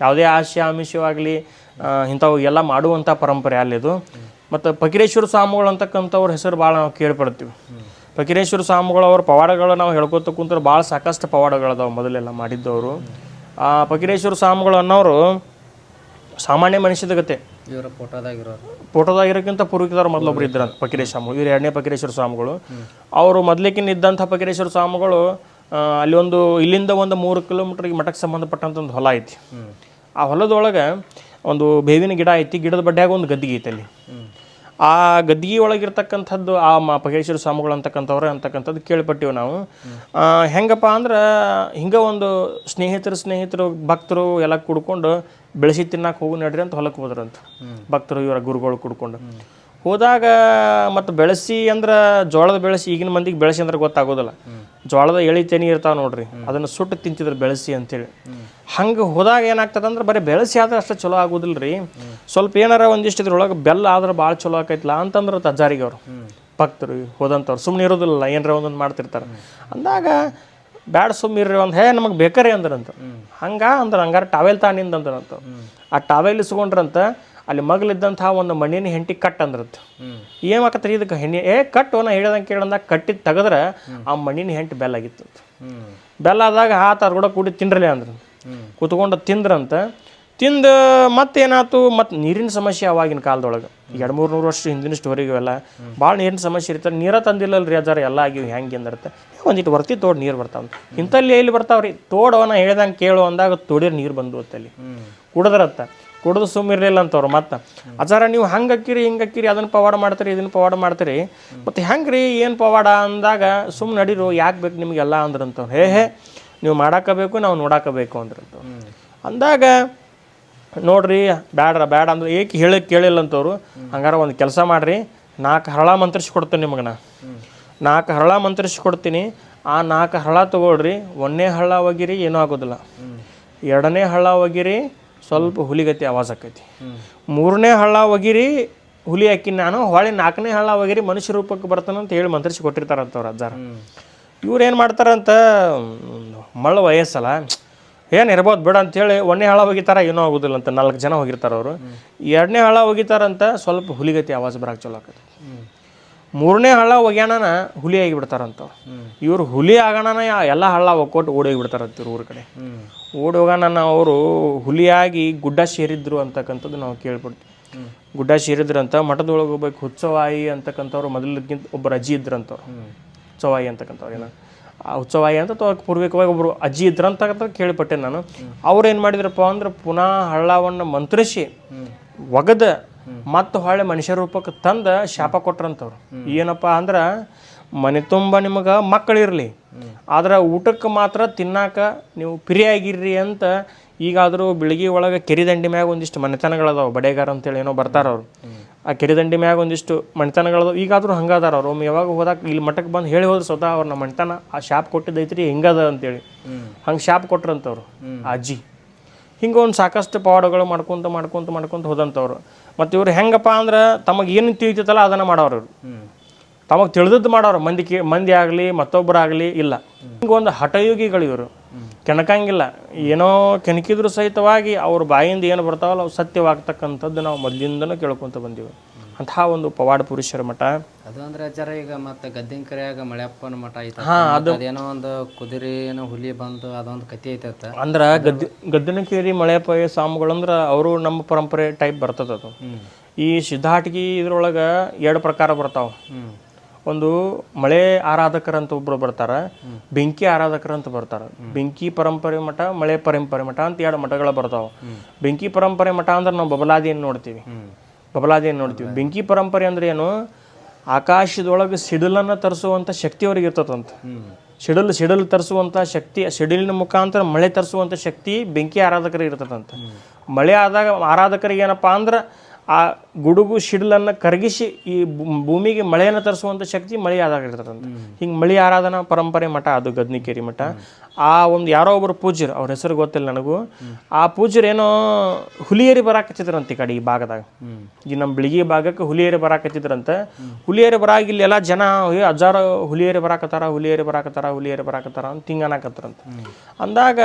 ಯಾವುದೇ ಆಶಯ ಆಮಿಷವಾಗಲಿ ಇಂಥವು ಎಲ್ಲ ಮಾಡುವಂಥ ಪರಂಪರೆ ಅಲ್ಲಿದು ಮತ್ತು ಫಕೀರೇಶ್ವರ ಸ್ವಾಮಿಗಳು ಅಂತಕ್ಕಂಥವ್ರ ಹೆಸರು ಭಾಳ ನಾವು ಕೇಳ್ಪಡ್ತೀವಿ. ಫಕೀರೇಶ್ವರ ಸ್ವಾಮಿಗಳು ಅವ್ರ ಪವಾಡಗಳು ನಾವು ಹೇಳ್ಕೊತ ಕುಂತ್ರೆ ಭಾಳ ಸಾಕಷ್ಟು ಪವಾಡಗಳದಾವೆ ಮೊದಲೆಲ್ಲ ಮಾಡಿದ್ದವರು. ಆ ಫಕೀರೇಶ್ವರ ಸ್ವಾಮಿಗಳು ಅನ್ನೋರು ಸಾಮಾನ್ಯ ಮನುಷ್ಯದ ಗತೆ. ಇವರ ಫೋಟೋದಾಗಿರೋರು ಫೋಟೋದಾಗಿರೋಕ್ಕಿಂತ ಪೂರ್ವಿಕದವ್ರು ಮೊದಲೊಬ್ರು ಇದ್ರಂತ ಫಕೀರೇಶ್ ಸ್ವಾಮಿ ಇವ್ರು ಎರಡನೇ ಫಕೀರೇಶ್ವರ ಸ್ವಾಮಿಗಳು. ಅವರು ಮೊದಲಿಕ್ಕಿನ ಇದ್ದಂಥ ಫಕೀರೇಶ್ವರ ಸ್ವಾಮಿಗಳು ಅಲ್ಲಿ ಒಂದು ಇಲ್ಲಿಂದ ಒಂದು ಮೂರು ಕಿಲೋಮೀಟರ್ಗೆ ಮಠಕ್ಕೆ ಸಂಬಂಧಪಟ್ಟಂಥ ಒಂದು ಹೊಲ ಐತಿ. ಆ ಹೊಲದೊಳಗೆ ಒಂದು ಬೇವಿನ ಗಿಡ ಐತಿ, ಗಿಡದ ಬಡ್ಡ್ಯಾಗ ಒಂದು ಗದ್ದಿಗೆ ಐತಲ್ಲಿ ಆ ಗದ್ದಿಗೆ ಒಳಗಿರ್ತಕ್ಕಂಥದ್ದು, ಆ ಮ ಪಗೇಶ್ವರ ಸ್ವಾಮಿಗಳು ಅಂತಕ್ಕಂಥವ್ರೆ ಅಂತಕ್ಕಂಥದ್ದು ಕೇಳ್ಪಟ್ಟಿವಿ ನಾವು. ಹೆಂಗಪ್ಪ ಅಂದ್ರೆ ಹಿಂಗೆ ಒಂದು ಸ್ನೇಹಿತರು ಸ್ನೇಹಿತರು, ಭಕ್ತರು ಎಲ್ಲ ಕುಡ್ಕೊಂಡು ಬೆಳೆಸಿ ತಿನ್ನಕ್ಕೆ ಹೋಗಿ ನಡ್ರಿ ಅಂತ ಹೊಲಕ್ಕೆ ಹೋದ್ರಂತ. ಭಕ್ತರು ಇವರ ಗುರುಗಳು ಕುಡ್ಕೊಂಡು. ಹೋದಾಗ ಮತ್ತು ಬೆಳೆಸಿ ಅಂದ್ರೆ ಜೋಳದ ಬೆಳೆಸಿ, ಈಗಿನ ಮಂದಿಗೆ ಬೆಳೆಸಿ ಅಂದ್ರೆ ಗೊತ್ತಾಗೋದಿಲ್ಲ. ಜೋಳದ ಎಳಿ ತೆನಿ ಇರ್ತಾವೆ ನೋಡ್ರಿ. ಅದನ್ನು ಸುಟ್ಟು ತಿಂತಿದ್ರು ಬೆಳೆಸಿ ಅಂತೇಳಿ. ಹಂಗೆ ಹೋದಾಗ ಏನಾಗ್ತದೆ ಅಂದ್ರೆ ಬರೀ ಬೆಳೆಸಿ ಆದ್ರೆ ಅಷ್ಟು ಚಲೋ ಆಗೋದಿಲ್ಲ ರೀ ಸ್ವಲ್ಪ ಏನಾರ ಒಂದಿಷ್ಟು ಇದ್ರೊಳಗೆ ಬೆಲ್ಲ ಆದ್ರೆ ಭಾಳ ಚಲೋ ಆಕೈತಿಲ್ಲ ಅಂತಂದ್ರೆ ತಜ್ಜಾರಿಗೆ ಅವರು. ಭಕ್ತರು ಹೋದಂಥವ್ರು ಸುಮ್ಮನೆ ಇರೋದಿಲ್ಲ ಏನಾರ ಒಂದೊಂದು ಮಾಡ್ತಿರ್ತಾರೆ. ಅಂದಾಗ ಬ್ಯಾಡ ಸುಮ್ಮಿರ್ರಿ ಒಂದು, ಹೇ, ನಮಗೆ ಬೇಕಾರೆ ಅಂದ್ರಂತ. ಹಂಗ ಅಂದ್ರೆ ಹಂಗಾರೆ ಟಾವೆಲ್ ತಾನಿಂದ ಅಂದ್ರಂತ. ಆ ಟಾವೆಲ್ ಇಸ್ಕೊಂಡ್ರಂತ, ಅಲ್ಲಿ ಮಗಳಿದ್ದಂಥ ಒಂದು ಮಣ್ಣಿನ ಹೆಂಟಿ ಕಟ್ ಅಂದ್ರಂತ. ಏನಾಗತ್ತೆ ಇದಕ್ಕೆ ಹೆಣ್ಣಿ, ಏ, ಕಟ್, ನಾ ಹೇಳ್ದಂಗೆ ಕೇಳಂದ ಕಟ್ಟಿದ್ ತೆಗೆದ್ರೆ ಆ ಮಣ್ಣಿನ ಹೆಂಟಿ ಬೆಲ್ಲಾಗಿತ್ತು. ಬೆಲ್ಲ ಆದಾಗ ಆ ಕೂಡ ಕೂಡಿ ತಿನ್ರಲೇ ಅಂದ್ರು ಕುತ್ಕೊಂಡು ತಿಂದ್ರಂತ ತಿಂದು ಮತ್ತೇನಾಯ್ತು ಮತ್ತು ನೀರಿನ ಸಮಸ್ಯೆ ಅವಾಗಿನ ಕಾಲದೊಳಗೆ. ಎರಡು ಮೂರು ನೂರು ವರ್ಷ ಹಿಂದಿನ ಸ್ಟೋರಿಗೆ ಇವೆಲ್ಲ. ಭಾಳ ನೀರಿನ ಸಮಸ್ಯೆ ಇರ್ತಾರೆ ನೀರ ತಂದಿಲ್ಲ ರೀ ಅದಾರ ಎಲ್ಲ ಆಗಿವು ಹೆಂಗೆ ಅಂದಿರುತ್ತೆ. ಒಂದಿಟ್ಟು ವರ್ತಿ ತೋಡು ನೀರು ಬರ್ತಾವ ಇಂಥಲ್ಲಿ ಎಲ್ಲಿ ಬರ್ತಾವ್ರಿ? ತೋಡವನ ಹೇಳ್ದಂಗೆ ಕೇಳು ಅಂದಾಗ ತೋಡಿರ್ ನೀರು ಬಂದು ಅಲ್ಲಿ. ಕುಡದ್ರತ್ತ. ಕುಡಿದು ಸುಮ್ಮಿರಲಿಲ್ಲ ಅಂತವ್ರು ಮತ್ತೆ. ಅಚಾರ ನೀವು ಹಂಗೆ ಅಕ್ಕಿರಿ ಹಿಂಗೆ ಅಕ್ಕಿರಿ ಅದನ್ನ ಪವಾಡ ಮಾಡ್ತೀರಿ ಇದನ್ನ ಪವಾಡ ಮಾಡ್ತೀರಿ. ಮತ್ತು ಹೆಂಗೆ ರೀ ಏನು ಪವಾಡ ಅಂದಾಗ ಸುಮ್ಮನೆ ನಡೀರು ಯಾಕೆ ಬೇಕು ನಿಮಗೆಲ್ಲ ಅಂದ್ರಂತವ್ರು. ಹೇ ಹೇ. ನೀವು ಮಾಡಾಕಬೇಕು ನಾವು ನೋಡಾಕಬೇಕು ಅಂದ್ರಂತ ಅಂದಾಗ ನೋಡ್ರಿ ಬ್ಯಾಡ್ರ ಬ್ಯಾಡ ಅಂದ್ರೆ ಏಕೆ ಹೇಳಕ್ಕೆ ಕೇಳಿಲ್ಲ ಅಂತವ್ರು ಹಂಗಾರ ಒಂದು ಕೆಲಸ ಮಾಡ್ರಿ ನಾಲ್ಕು ಹರಳ ಮಂತ್ರಿಸಿ ಕೊಡ್ತೇನೆ ನಿಮಗೆ ನಾ ನಾಲ್ಕು ಹರಳ ಮಂತ್ರಿಸಿ ಕೊಡ್ತೀನಿ ಆ ನಾಲ್ಕು ಹರಳ ತಗೊಳ್ರಿ ಒಂದನೇ ಹಳ್ಳ ಒಗಿರಿ ಏನೂ ಆಗೋದಿಲ್ಲ. ಎರಡನೇ ಹಳ್ಳ ಒಗಿರಿ ಸ್ವಲ್ಪ ಹುಲಿಗತಿ ಆವಾಜ್ ಆಕೈತಿ. ಮೂರನೇ ಹಳ್ಳ ಒಗಿರಿ ಹುಲಿ ಹಾಕಿ ನಾನು ಹೊಳೆ ನಾಲ್ಕನೇ ಹಳ್ಳ ಒಗಿರಿ ಮನುಷ್ಯ ರೂಪಕ್ಕೆ ಬರ್ತಾನಂತ ಅಂತ ಹೇಳಿ ಮಂತ್ರಿಸಿ ಕೊಟ್ಟಿರ್ತಾರಂತವ್ರು ಅಜ್ಜಾರ. ಇವ್ರು ಏನು ಮಾಡ್ತಾರಂತ ಮಳ್ಳ ವಯಸ್ಸಲ್ಲ. ಏನು ಇರ್ಬೋದು ಬಿಡ ಅಂತೇಳಿ ಒಂದನೇ ಹಾಳ ಹೋಗಿತಾರ ಏನೂ ಆಗೋದಿಲ್ಲ ಅಂತ. ನಾಲ್ಕು ಜನ ಹೋಗಿರ್ತಾರೆ ಅವರು. ಎರಡನೇ ಹಾಳ ಹೋಗಿತಾರಂತ ಸ್ವಲ್ಪ ಹುಲಿಗತಿ ಆವಾಜ್ ಬರಕ್ಕೆ ಚಲೋ ಆಕೈತಿ. ಮೂರನೇ ಹಳ್ಳ ಒಗ್ಯಾಣನ ಹುಲಿ ಆಗಿಬಿಡ್ತಾರಂತ ಇವ್ರು ಹುಲಿ ಆಗೋಣ ಎಲ್ಲ ಹಳ್ಳ ಒಕ್ಕೊಟ್ಟು ಓಡಿ ಹೋಗಿಬಿಡ್ತಾರಂತ ಇವ್ರ ಊರ ಕಡೆ. ಓಡಿ ಹೋಗೋಣ ಅವರು ಹುಲಿಯಾಗಿ ಗುಡ್ಡ ಸೇರಿದ್ರು ಅಂತಕ್ಕಂಥದ್ದು ನಾವು ಕೇಳ್ಬಿಡ್ತೀವಿ. ಗುಡ್ಡ ಸೇರಿದ್ರಂತ ಮಠದೊಳಗೆ ಹೋಗ್ಬೇಕು ಹುಚ್ಚವಾಯಿ ಅಂತಕ್ಕಂಥವ್ರು ಮೊದಲಿಗಿಂತ ಒಬ್ಬರು ಅಜ್ಜಿ ಇದ್ರಂತವ್ರು. ಹುಚ್ಚವಾಯಿ ಅಂತಕ್ಕಂಥವ್ರು ಏನೋ? ಆ ಉತ್ಸವಾಯ ಅಂತ ಅಥವಾ ಪೂರ್ವಿಕವಾಗಿ ಒಬ್ಬರು ಅಜ್ಜಿ ಇದ್ರಂತ ಕೇಳಿಪಟ್ಟೆ ನಾನು. ಅವ್ರು ಏನು ಮಾಡಿದ್ರಪ್ಪ ಅಂದ್ರೆ ಪುನಃ ಹಳ್ಳವನ್ನು ಮಂತ್ರಿಸಿ ಒಗದ ಮತ್ತು ಹೊಳ್ಳೆ ಮನುಷ್ಯ ರೂಪಕ್ಕೆ ತಂದು ಶಾಪ ಕೊಟ್ರಂತವ್ರು. ಏನಪ್ಪ ಅಂದ್ರೆ ಮನೆ ತುಂಬ ನಿಮಗೆ ಮಕ್ಕಳಿರಲಿ. ಆದ್ರೆ ಊಟಕ್ಕೆ ಮಾತ್ರ ತಿನ್ನಾಕ ನೀವು ಪಿರಿಯಾಗಿರ್ರಿ ಅಂತ ಈಗಾದರೂ ಬೆಳಗ್ಗೆ ಒಳಗೆ ಕೆರಿದಂಡಿ ಮ್ಯಾಗ ಒಂದಿಷ್ಟು ಮನೆತನಗಳದಾವೆ ಬಡೇಗಾರ ಅಂತೇಳಿ ಏನೋ ಬರ್ತಾರ ಅವರು. ಆ ಕೆರೆದಂಡಿ ಮ್ಯಾಗ ಒಂದಿಷ್ಟು ಮನೆತನಗಳದವು ಈಗಾದರೂ ಹಂಗಾದಾರ ಅವ್ರು. ಒಮ್ಮೆ ಯಾವಾಗ ಹೋದಾಗ ಇಲ್ಲಿ ಮಠಕ್ಕೆ ಬಂದು ಹೇಳಿ ಹೋದ್ರೆ ಸ್ವತಃ ಅವ್ರನ್ನ ನಮ್ಮ ಆ ಶಾಪ್ ಕೊಟ್ಟಿದ್ದೈತ್ರಿ, ಹೆಂಗದ ಅಂತೇಳಿ. ಹಂಗೆ ಶಾಪ್ ಕೊಟ್ರಂತವ್ರು ಅಜ್ಜಿ. ಹಿಂಗೆ ಒಂದು ಸಾಕಷ್ಟು ಪವಾಡಗಳು ಮಾಡ್ಕೊಂತ ಮಾಡ್ಕೊಂತ ಮಾಡ್ಕೊಂತ ಹೋದಂಥವ್ರು ಮತ್ತು ಇವ್ರು ಹೆಂಗಪ್ಪ ಅಂದ್ರೆ ತಮಗೆ ಏನು ತಿಳಿತೈತಲ್ಲ ಅದನ್ನು ಮಾಡೋರು ಇವರು. ತಮಗೆ ತಿಳಿದದ್ದು ಮಾಡೋರು. ಮಂದಿ ಕೇ ಮಂದಿ ಆಗಲಿ ಮತ್ತೊಬ್ಬರಾಗಲಿ ಇಲ್ಲ. ಹಿಂಗೆ ಒಂದು ಹಠಯೋಗಿಗಳು ಇವರು. ಕೆಣಕಂಗಿಲ್ಲ. ಏನೋ ಕೆಣಕಿದ್ರು ಸಹಿತವಾಗಿ ಅವ್ರ ಬಾಯಿಂದ ಏನು ಬರ್ತಾವಲ್ಲ ಅವು ಸತ್ಯವಾಗ್ತಕ್ಕಂಥದ್ದು ನಾವು ಮೊದಲಿಂದನೂ ಕೇಳ್ಕೊತ ಬಂದೀವಿ. ಅಂತಹ ಒಂದು ಪವಾಡ ಪುರುಷರ ಮಠ. ಅದು ಅಂದ್ರೆ ಜರ ಈಗ ಮತ್ತೆ ಗದ್ದಿನ ಕರೆಯಾಗ ಮಳೆಯಪ್ಪನ ಮಠ ಐತೆ ಹಾ ಅದು. ಅದೇನೋ ಒಂದು ಕುದುರೆ ಏನೋ ಹುಲಿ ಬಂದು ಅದೊಂದು ಕತಿ ಐತೆ ಅಂದ್ರೆ ಗದ್ದಿ ಗದ್ದಿನಕೇರಿ ಮಳೆಯಪ್ಪ ಸ್ವಾಮಿಗಳು ಅಂದ್ರೆ ಅವರು ನಮ್ಮ ಪರಂಪರೆ ಟೈಪ್ ಬರ್ತದ ಅದು. ಈ ಸಿದ್ಧಾಟಗಿ ಇದ್ರೊಳಗೆ ಎರಡು ಪ್ರಕಾರ ಬರ್ತಾವೆ. ಒಂದು ಮಳೆ ಆರಾಧಕರಂತ ಒಬ್ರು ಬರ್ತಾರೆ, ಬೆಂಕಿ ಆರಾಧಕರಂತ ಬರ್ತಾರೆ. ಬೆಂಕಿ ಪರಂಪರೆ ಮಠ, ಮಳೆ ಪರಂಪರೆ ಮಠ ಅಂತ ಎರಡು ಮಠಗಳು ಬರ್ತಾವ. ಬೆಂಕಿ ಪರಂಪರೆ ಮಠ ಅಂದ್ರೆ ನಾವು ಬಬಲಾದಿಯನ್ನು ನೋಡ್ತೀವಿ. ಬಬಲಾದಿಯನ್ನು ನೋಡ್ತೀವಿ. ಬೆಂಕಿ ಪರಂಪರೆ ಅಂದ್ರೆ ಏನು? ಆಕಾಶದೊಳಗೆ ಸಿಡಿಲನ್ನು ತರಿಸುವಂಥ ಶಕ್ತಿ ಅವ್ರಿಗೆ ಇರ್ತದಂತ. ಸಿಡಲ್ ಸಿಡಲ್ ತರಿಸುವಂಥ ಶಕ್ತಿ, ಸಿಡಿಲಿನ ಮುಖಾಂತರ ಮಳೆ ತರಿಸುವಂಥ ಶಕ್ತಿ ಬೆಂಕಿ ಆರಾಧಕರಿಗೆ ಇರ್ತದಂತ. ಮಳೆ ಆದಾಗ ಆರಾಧಕರಿಗೆ ಏನಪ್ಪ ಅಂದ್ರೆ ಆ ಗುಡುಗು ಸಿಡಿಲನ್ನು ಕರಗಿಸಿ ಈ ಭೂಮಿಗೆ ಮಳೆಯನ್ನು ತರಿಸುವಂಥ ಶಕ್ತಿ ಮಳೆ ಆದಾಗ ಇರ್ತದಂತೆ ಹಿಂಗೆ ಮಳೆ ಆರಾಧನಾ ಪರಂಪರೆ ಮಠ ಅದು ಗದ್ನಿಕೇರಿ ಮಠ. ಆ ಒಂದು ಯಾರೋ ಒಬ್ಬರು ಪೂಜ್ಯರು ಅವ್ರ ಹೆಸರು ಗೊತ್ತಿಲ್ಲ ನನಗೂ. ಆ ಪೂಜ್ಯರು ಏನೋ ಹುಲಿಯೇರಿ ಬರಾಕತ್ತಿದ್ರಂತೆ ಈ ಕಡೆ ಈ ಭಾಗದಾಗ. ಈ ನಮ್ಮ ಬಿಳಿಗಿ ಭಾಗಕ್ಕೆ ಹುಲಿಯೇರಿ ಬರಾಕತ್ತಿದ್ರಂತೆ. ಹುಲಿಯೇರಿ ಬರಾಗ ಎಲ್ಲ ಜನ ಹಜಾರ ಹುಲಿಯೇರಿ ಬರಾಕತ್ತಾರ ಹುಲಿಯೇರಿ ಬರಾಕತ್ತಾರ ಹುಲಿಯೇರಿ ಬರಾಕತ್ತಾರ ಅಂತ ಹಿಂಗೆ ಅನ್ನಕತ್ತಾರಂತೆ. ಅಂದಾಗ